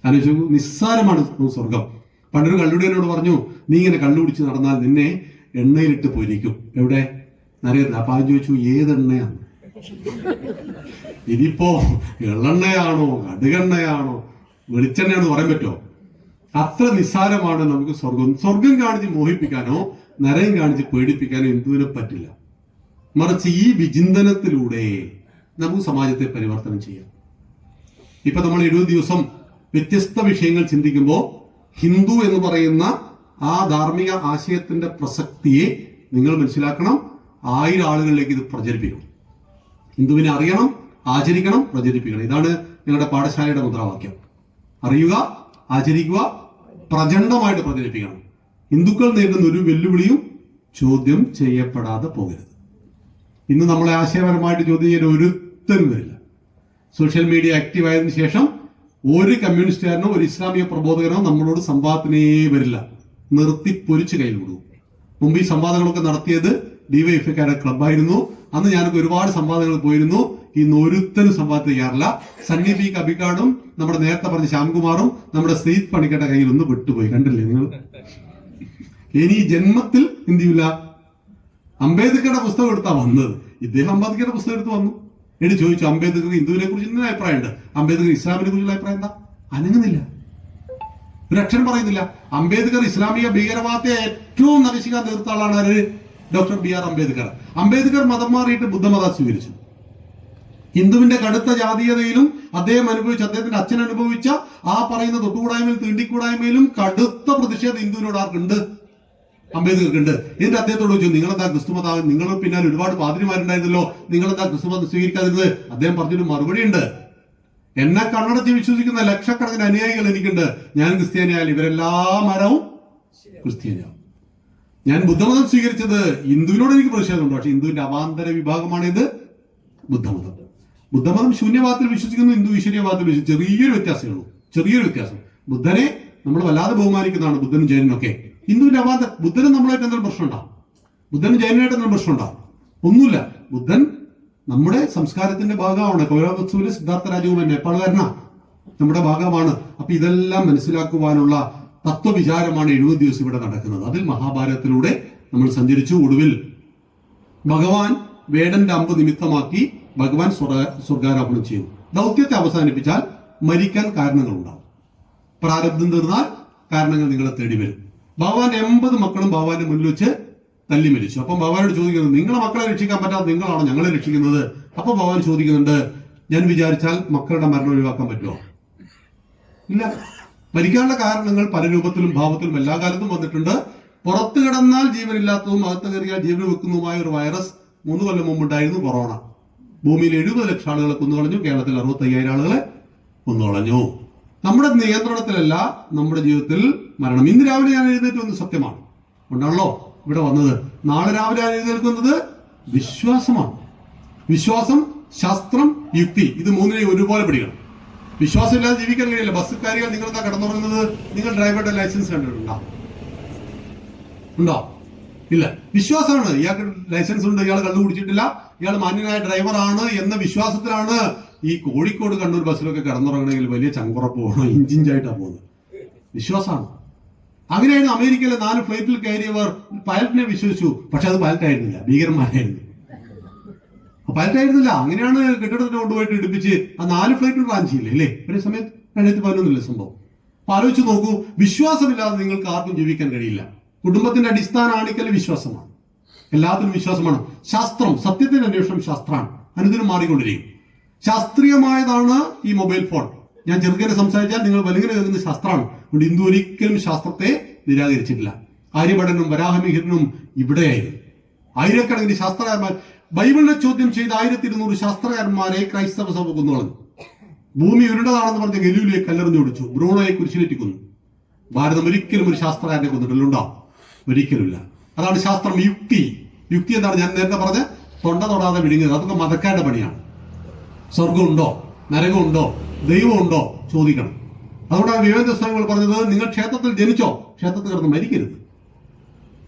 A: ആലോചിച്ചു നിസ്സാരമാണ് സ്വർഗം പണ്ടൊരു കള്ളുടിയനോട് പറഞ്ഞു നീ ഇങ്ങനെ കള്ളുപിടിച്ച് നടന്നാൽ നിന്നെ എണ്ണയിലിട്ട് പൊരിക്കും. എവിടെ? നരകത്തിൽ അപ്പൊ ആദ്യം ചോദിച്ചു? ഏതെണ്ണയാണ്? ഇനിയിപ്പോ എള്ളെണ്ണയാണോ? കടുകെണ്ണയാണോ? വെളിച്ചെണ്ണയാണോ പറയാൻ പറ്റുമോ? അത്ര നിസ്സാരമാണ് നമുക്ക് സ്വർഗം. സ്വർഗം കാണിച്ച് മോഹിപ്പിക്കാനോ നരകം കാണിച്ച് പേടിപ്പിക്കാനോ എന്തുവിനെ പറ്റില്ല. മറിച്ച് ഈ വിചിന്തനത്തിലൂടെ നമുക്ക് സമാജത്തെ പരിവർത്തനം ചെയ്യാം. ഇപ്പൊ നമ്മൾ എഴുപത് ദിവസം വ്യത്യസ്ത വിഷയങ്ങൾ ചിന്തിക്കുമ്പോൾ ഹിന്ദു എന്ന് പറയുന്ന ആ ധാർമ്മിക ആശയത്തിന്റെ പ്രസക്തിയെ നിങ്ങൾ മനസ്സിലാക്കണം. ആയിരം ആളുകളിലേക്ക് ഇത് പ്രചരിപ്പിക്കണം ഹിന്ദുവിനെ അറിയണം ആചരിക്കണം പ്രചരിപ്പിക്കണം. ഇതാണ് ഞങ്ങളുടെ പാഠശാലയുടെ മുദ്രാവാക്യം. അറിയുക ആചരിക്കുക പ്രചണ്ഡമായിട്ട് പ്രചരിപ്പിക്കണം. ഹിന്ദുക്കൾ നേരിടുന്ന ഒരു വെല്ലുവിളിയും ചോദ്യം ചെയ്യപ്പെടാതെ പോകരുത്. ഇന്ന് നമ്മളെ ആശയപരമായിട്ട് ചോദ്യം ചെയ്യാൻ ഒരുത്തരും വരില്ല. സോഷ്യൽ മീഡിയ ആക്റ്റീവ് ആയതിനു ശേഷം ഒരു കമ്മ്യൂണിസ്റ്റുകാരനോ ഒരു ഇസ്ലാമിക പ്രബോധകനോ നമ്മളോട് സംവാദത്തിനേ വരില്ല. നിർത്തി പൊരിച്ച് കയ്യിൽ കൊടുക്കും. മുമ്പ് ഈ സംവാദങ്ങളൊക്കെ നടത്തിയത് ഡിവൈഎഫ്ഐക്കാരുടെ ക്ലബ്ബായിരുന്നു. അന്ന് ഞാനൊക്കെ ഒരുപാട് സംവാദങ്ങൾ പോയിരുന്നു. ഇന്ന് ഒരുത്തനും സംവാദത്തിൽ ചെയ്യാറില്ല സണ്ണി പി കബിക്കാടും നമ്മുടെ നേരത്തെ പറഞ്ഞ ശ്യാംകുമാറും നമ്മുടെ സീത് പണിക്കട്ട കയ്യിൽ ഒന്ന് വിട്ടുപോയി. കണ്ടില്ലേ നിങ്ങൾ? ഇനി ജന്മത്തിൽ എന്ത് ചെയ്യില്ല അംബേദ്കറുടെ പുസ്തകം എടുത്താ വന്നത്. ഇദ്ദേഹം അംബേദ്കറുടെ പുസ്തകം എടുത്ത് വന്നു. എന്നിട്ട് ചോദിച്ചു അംബേദ്കർ ഹിന്ദുവിനെ കുറിച്ച് എന്തിനാ അഭിപ്രായമുണ്ട് അംബേദ്കർ ഇസ്ലാമിനെ കുറിച്ചുള്ള അഭിപ്രായം എന്താ? അനങ്ങുന്നില്ല. ഒരു അക്ഷരം പറയുന്നില്ല. അംബേദ്കർ ഇസ്ലാമിക ഭീകരവാദത്തെ ഏറ്റവും നരശിക്കാൻ തീർത്ത ആളാണ് doctor B R Ambedkar. Ambedkar മതം മാറിയിട്ട് ബുദ്ധമതം സ്വീകരിച്ചു. ഹിന്ദുവിന്റെ കടുത്ത ജാതീയതയിലും അദ്ദേഹം അനുഭവിച്ച അദ്ദേഹത്തിന്റെ അച്ഛൻ അനുഭവിച്ച ആ പറയുന്ന തൊട്ടുകൂടായ്മയിലും തീണ്ടിക്കൂടായ്മയിലും കടുത്ത പ്രതിഷേധം ഹിന്ദുവിനോട് ആർക്കുണ്ട്? അംബേദ്കർക്കുണ്ട്. എന്നിട്ട് അദ്ദേഹത്തോട് ചോദിച്ചു നിങ്ങളെന്താ ക്രിസ്തുമത നിങ്ങൾ പിന്നാലെ ഒരുപാട് പാതിരിമാരുണ്ടായിരുന്നല്ലോ? നിങ്ങളെന്താ ക്രിസ്തുമതം സ്വീകരിക്കാതിരുന്നത്? അദ്ദേഹം പറഞ്ഞൊരു മറുപടി ഉണ്ട് എന്നെ കണ്ണടച്ച് വിശ്വസിക്കുന്ന ലക്ഷക്കണക്കിന് അനുയായികൾ എനിക്കുണ്ട്. ഞാൻ ക്രിസ്ത്യാനിയായാലും ഇവരെല്ലാ മരവും ക്രിസ്ത്യാനിയാവും ഞാൻ ബുദ്ധമതം സ്വീകരിച്ചത് ഹിന്ദുവിനോട് എനിക്ക് പ്രതിഷേധമുണ്ട്. പക്ഷെ ഹിന്ദുവിന്റെ അവാന്തര വിഭാഗമാണ് ഇത് ബുദ്ധമതം. ബുദ്ധമതം ശൂന്യവാദത്തിൽ വിശ്വസിക്കുന്നു ഹിന്ദു ഈശ്വര്യവാദത്തിൽ വിശ്വസിച്ചു ചെറിയൊരു വ്യത്യാസമേ ഉള്ളൂ ചെറിയൊരു വ്യത്യാസം. ബുദ്ധനെ നമ്മൾ വല്ലാതെ ബഹുമാനിക്കുന്നതാണ് ബുദ്ധനും ജൈനും ഒക്കെ. ഹിന്ദുവിന്റെ അവാന്ത ബുദ്ധനും നമ്മളായിട്ട് എന്തെങ്കിലും പ്രശ്നമുണ്ടാവും ബുദ്ധനും ജൈനനായിട്ട് എന്തെങ്കിലും പ്രശ്നമുണ്ടാവും ഒന്നുമില്ല. ബുദ്ധൻ നമ്മുടെ സംസ്കാരത്തിന്റെ ഭാഗമാണ്. കൗരവസ്തുവിലെ സിദ്ധാർത്ഥ രാജകുമാരൻ വരണ നമ്മുടെ ഭാഗമാണ്. അപ്പൊ ഇതെല്ലാം മനസ്സിലാക്കുവാനുള്ള തത്വവിചാരമാണ് എഴുപത് ദിവസം ഇവിടെ നടക്കുന്നത്. അതിൽ മഹാഭാരതത്തിലൂടെ നമ്മൾ സഞ്ചരിച്ചു. ഒടുവിൽ ഭഗവാൻ വേടന്റെ അമ്പ് നിമിത്തമാക്കി ഭഗവാൻ സ്വർഗ സ്വർഗാരോപണം ചെയ്തു. ദൗത്യത്തെ അവസാനിപ്പിച്ചാൽ മരിക്കാൻ കാരണങ്ങളുണ്ടാവും. പ്രാരബ്ധം തീർന്നാൽ കാരണങ്ങൾ നിങ്ങളെ തേടി വരും. ഭഗവാൻ എൺപത് മക്കളും ഭഗവാന്റെ മുന്നിൽ വെച്ച് തല്ലി മരിച്ചു. അപ്പം ഭഗവാനോട് ചോദിക്കുന്നത് നിങ്ങളെ മക്കളെ രക്ഷിക്കാൻ പറ്റാതെ നിങ്ങളാണ് ഞങ്ങളെ രക്ഷിക്കുന്നത്? അപ്പൊ ഭഗവാൻ ചോദിക്കുന്നുണ്ട് ഞാൻ വിചാരിച്ചാൽ മക്കളുടെ മരണം ഒഴിവാക്കാൻ പറ്റുമോ? ഇല്ല. മരിക്കാനുള്ള കാരണങ്ങൾ പല രൂപത്തിലും ഭാവത്തിലും എല്ലാ കാലത്തും വന്നിട്ടുണ്ട്. പുറത്തു കിടന്നാൽ ജീവനില്ലാത്തതും അകത്ത് കയറിയാൽ ജീവൻ വെക്കുന്നതുമായ ഒരു വൈറസ് മൂന്ന് കൊല്ലം മുമ്പുണ്ടായിരുന്നു കൊറോണ. ഭൂമിയിൽ എഴുപത് ലക്ഷം ആളുകളെ കൊന്നുകളഞ്ഞു കേരളത്തിൽ അറുപത്തി അയ്യായിരം ആളുകളെ കൊന്നുകളഞ്ഞു നമ്മുടെ നിയന്ത്രണത്തിലല്ല നമ്മുടെ ജീവിതത്തിൽ മരണം. ഇന്ന് രാവിലെ ഞാൻ എഴുന്നേറ്റ് വന്നത് സത്യമാണ്. ഉണ്ടാണല്ലോ ഇവിടെ വന്നത്. നാളെ രാവിലെ ഞാൻ എഴുന്നേൽക്കുന്നത് വിശ്വാസമാണ്. വിശ്വാസം ശാസ്ത്രം യുക്തി. ഇത് മൂന്നിനെയും ഒരുപോലെ പിടിക്കണം. വിശ്വാസമില്ലാതെ ജീവിക്കാൻ കഴിയില്ല. ബസ്സുകാരികൾ നിങ്ങളെന്താ കിടന്നുറങ്ങുന്നത്? നിങ്ങൾ ഡ്രൈവറുടെ ലൈസൻസ് കണ്ടിട്ടുണ്ടോ? ഉണ്ടോ? ഇല്ല. വിശ്വാസമാണ്. ഇയാൾക്ക് ലൈസൻസ് ഉണ്ട്. ഇയാൾ കള്ളു കുടിച്ചിട്ടില്ല. ഇയാൾ മാന്യനായ ഡ്രൈവറാണ് എന്ന വിശ്വാസത്തിലാണ് ഈ കോഴിക്കോട് കണ്ണൂർ ബസ്സിലൊക്കെ കിടന്നുറങ്ങണമെങ്കിൽ വലിയ ചങ്കുറപ്പ് പോകണം ഇഞ്ചിഞ്ചായിട്ടാണ് പോകുന്നത്. വിശ്വാസമാണ്. അങ്ങനെയാണ് അമേരിക്കയിലെ നാല് ഫ്ലൈറ്റിൽ കയറിയവർ. പൈലറ്റിനെ വിശ്വസിച്ചു. പക്ഷെ അത് പൈലറ്റ് ആയിരുന്നില്ല ഭീകരന്മാരായിരുന്നു. പൈലറ്റ് ആയിരുന്നില്ല. അങ്ങനെയാണ് കെട്ടിടത്തിന് കൊണ്ടുപോയിട്ട് ഇടിപ്പിച്ച് ആ നാല് ഫ്ലൈറ്റ് ചെയ്യില്ലേ അല്ലേ? ഒരേ സമയത്ത് രണ്ടായിരത്തി പതിനൊന്നില്ലേ സംഭവം. അപ്പൊ ആലോചിച്ച് നോക്കൂ വിശ്വാസമില്ലാതെ നിങ്ങൾക്ക് ആർക്കും ജീവിക്കാൻ കഴിയില്ല. കുടുംബത്തിന്റെ അടിസ്ഥാന ആണിക്കൽ വിശ്വാസമാണ്. എല്ലാത്തിനും വിശ്വാസമാണ്. ശാസ്ത്രം സത്യത്തിന്റെ അന്വേഷണം ശാസ്ത്രമാണ് അനുദിനം മാറിക്കൊണ്ടിരിക്കും. ശാസ്ത്രീയമായതാണ് ഈ മൊബൈൽ ഫോൺ. ഞാൻ ചെറുക്കനെ സംസാരിച്ചാൽ നിങ്ങൾ വലുങ്ങനെ കേൾക്കുന്ന ശാസ്ത്രമാണ് അതുകൊണ്ട് ഹിന്ദു ഒരിക്കലും ശാസ്ത്രത്തെ നിരാകരിച്ചിട്ടില്ല. ആര്യഭടനും വരാഹമിഹിരനും ഇവിടെയായിരുന്നു. ആയിരക്കണക്കിന് ശാസ്ത്രകാരന്മാർ ബൈബിളിനെ ചോദ്യം ചെയ്ത ആയിരത്തി ഇരുന്നൂറ് ശാസ്ത്രകാരന്മാരെ ക്രൈസ്തവ സഭ കൊന്നുകളഞ്ഞു ഭൂമി ഉരുണ്ടതാണെന്ന് പറഞ്ഞ ഗലൂലിയെ കല്ലെറിഞ്ഞു ഓടിച്ചു ബ്രൂണോയെ കുരിശിലേറ്റി കൊന്നു ഭാരതം ഒരിക്കലും ഒരു ശാസ്ത്രകാരനെ കൊന്നിട്ടില്ലുണ്ടോ? ഒരിക്കലുമില്ല. അതാണ് ശാസ്ത്രം യുക്തി. യുക്തി എന്താണ്? ഞാൻ നേരത്തെ പറഞ്ഞ തൊണ്ട തൊടാതെ വിഴുങ്ങുന്നത് അതൊക്കെ മതക്കാരുടെ പണിയാണ്. സ്വർഗമുണ്ടോ നരകമുണ്ടോ? ദൈവമുണ്ടോ? ചോദിക്കണം. അതുകൊണ്ടാണ് വിവേക സ്വാമികൾ പറഞ്ഞത് നിങ്ങൾ ക്ഷേത്രത്തിൽ ജനിച്ചോ? ക്ഷേത്രത്തിൽ കിടന്ന് മരിക്കരുത്.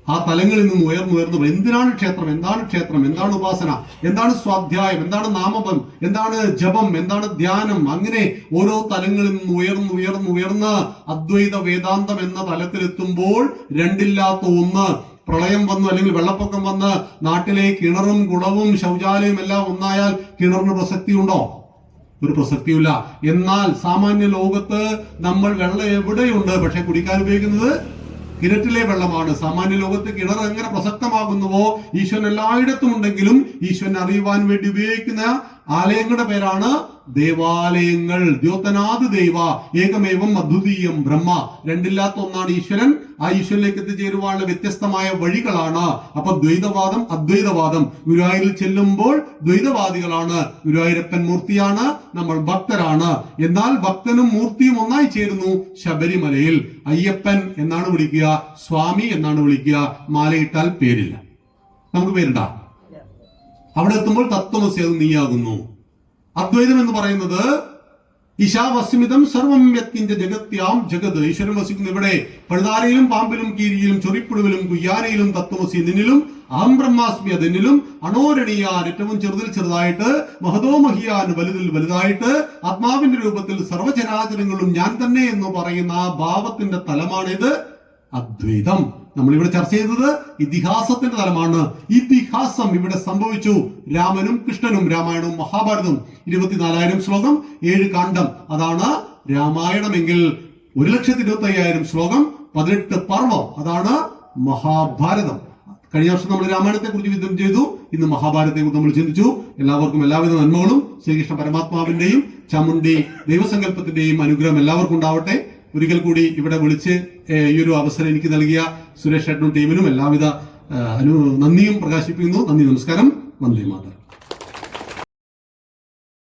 A: ആ തലങ്ങളിൽ നിന്ന് ഉയർന്നുയർന്നു. എന്തിനാണ് ക്ഷേത്രം? എന്താണ് ക്ഷേത്രം? എന്താണ് ഉപാസന? എന്താണ് സ്വാധ്യായം? എന്താണ് നാമപം? എന്താണ് ജപം? എന്താണ് ധ്യാനം? അങ്ങനെ ഓരോ തലങ്ങളിൽ നിന്ന് ഉയർന്നു ഉയർന്നു ഉയർന്ന് അദ്വൈത വേദാന്തം എന്ന തലത്തിലെത്തുമ്പോൾ രണ്ടില്ലാത്ത ഒന്ന് പ്രളയം വന്നു അല്ലെങ്കിൽ വെള്ളപ്പൊക്കം വന്ന് നാട്ടിലെ കിണറും കുളവും ശൗചാലയം എല്ലാം ഒന്നായാൽ കിണറിന് പ്രസക്തിയുണ്ടോ? ഒരു പ്രസക്തിയില്ല എന്നാൽ സാമാന്യ ലോകത്ത് നമ്മൾ വെള്ളം എവിടെയുണ്ട്? പക്ഷെ കുടിക്കാൻ ഉപയോഗിക്കുന്നത് കിണറ്റിലെ വെള്ളമാണ്. സാമാന്യ ലോകത്ത് കിണർ എങ്ങനെ പ്രസക്തമാകുന്നുവോ? ഈശ്വരൻ എല്ലായിടത്തും ഉണ്ടെങ്കിലും ഈശ്വരൻ അറിയുവാൻ വേണ്ടി ഉപയോഗിക്കുന്ന ആലയങ്ങളുടെ പേരാണ് ദേവാലയങ്ങൾ. ദ്യോതനാഥ് ദൈവ ഏകമേവം അദ്വിതീയം ബ്രഹ്മ. രണ്ടില്ലാത്ത ഒന്നാണ് ഈശ്വരൻ. ആ ഈശ്വരനിലേക്ക് എത്തിച്ചേരുവാനുള്ള വ്യത്യസ്തമായ വഴികളാണ്. അപ്പൊ ദ്വൈതവാദം അദ്വൈതവാദം. ഗുരുവായൂരിൽ ചെല്ലുമ്പോൾ ദ്വൈതവാദികളാണ്. ഗുരുവായൂരപ്പൻ മൂർത്തിയാണ്. നമ്മൾ ഭക്തരാണ്. എന്നാൽ ഭക്തനും മൂർത്തിയും ഒന്നായി ചേരുന്നു ശബരിമലയിൽ. അയ്യപ്പൻ എന്നാണ് വിളിക്കുക സ്വാമി എന്നാണ് വിളിക്കുക. മാലയിട്ടാൽ പേരില്ല. നമുക്ക് പേരുണ്ടാ അവിടെ എത്തുമ്പോൾ തത്വമസി അത് നീയാകുന്നു. അദ്വൈതം എന്ന് പറയുന്നത് ഈശാവസ്മിതം സർവം വ്യക്തിന്റെ ജഗത്യാം ജഗത്. ഈശ്വരൻ വസിക്കുന്ന ഇവിടെ. പഴുതാരയിലും പാമ്പിലും കീരിയിലും ചൊറിപ്പുഴുവിലും കുയ്യാനയിലും തത്വമസി എന്നിലും അഹം ബ്രഹ്മാസ്മി അതിനിലും അണോരണിയാൻ ഏറ്റവും ചെറുതിൽ ചെറുതായിട്ട് മഹതോ മഹിയാൻ വലുതിൽ വലുതായിട്ട് ആത്മാവിന്റെ രൂപത്തിൽ സർവചരാചരങ്ങളും ഞാൻ തന്നെ എന്ന് പറയുന്ന ആ ഭാവത്തിന്റെ തലമാണിത് അദ്വൈതം. നമ്മൾ ഇവിടെ ചർച്ച ചെയ്തത് ഇതിഹാസത്തിന്റെ തലമാണ്. ഇതിഹാസം ഇവിടെ സംഭവിച്ചു. രാമനും കൃഷ്ണനും രാമായണവും മഹാഭാരതവും. ഇരുപത്തിനാലായിരം ശ്ലോകം ഏഴ് കാണ്ഡം. അതാണ് രാമായണമെങ്കിൽ ഒരു ലക്ഷത്തി ഇരുപത്തി അയ്യായിരം ശ്ലോകം പതിനെട്ട് പർവം. അതാണ് മഹാഭാരതം. കഴിഞ്ഞ വർഷം നമ്മൾ രാമായണത്തെ കുറിച്ച് വിധം ചെയ്തു. ഇന്ന് മഹാഭാരതത്തെ കുറിച്ച് നമ്മൾ ചിന്തിച്ചു. എല്ലാവർക്കും എല്ലാവിധ നന്മകളും ശ്രീകൃഷ്ണ പരമാത്മാവിന്റെയും ചാമുണ്ടി ദൈവസങ്കല്പത്തിന്റെയും അനുഗ്രഹം എല്ലാവർക്കും ഉണ്ടാവട്ടെ. ഒരിക്കൽ കൂടി ഇവിടെ വിളിച്ച് ഈ ഒരു അവസരം എനിക്ക് നൽകിയ സുരേഷ് ഏട്ടനും ടീമിനും എല്ലാവിധ അനു നന്ദിയും പ്രകാശിപ്പിക്കുന്നു. നന്ദി നമസ്കാരം. വന്ദേ മാതരം.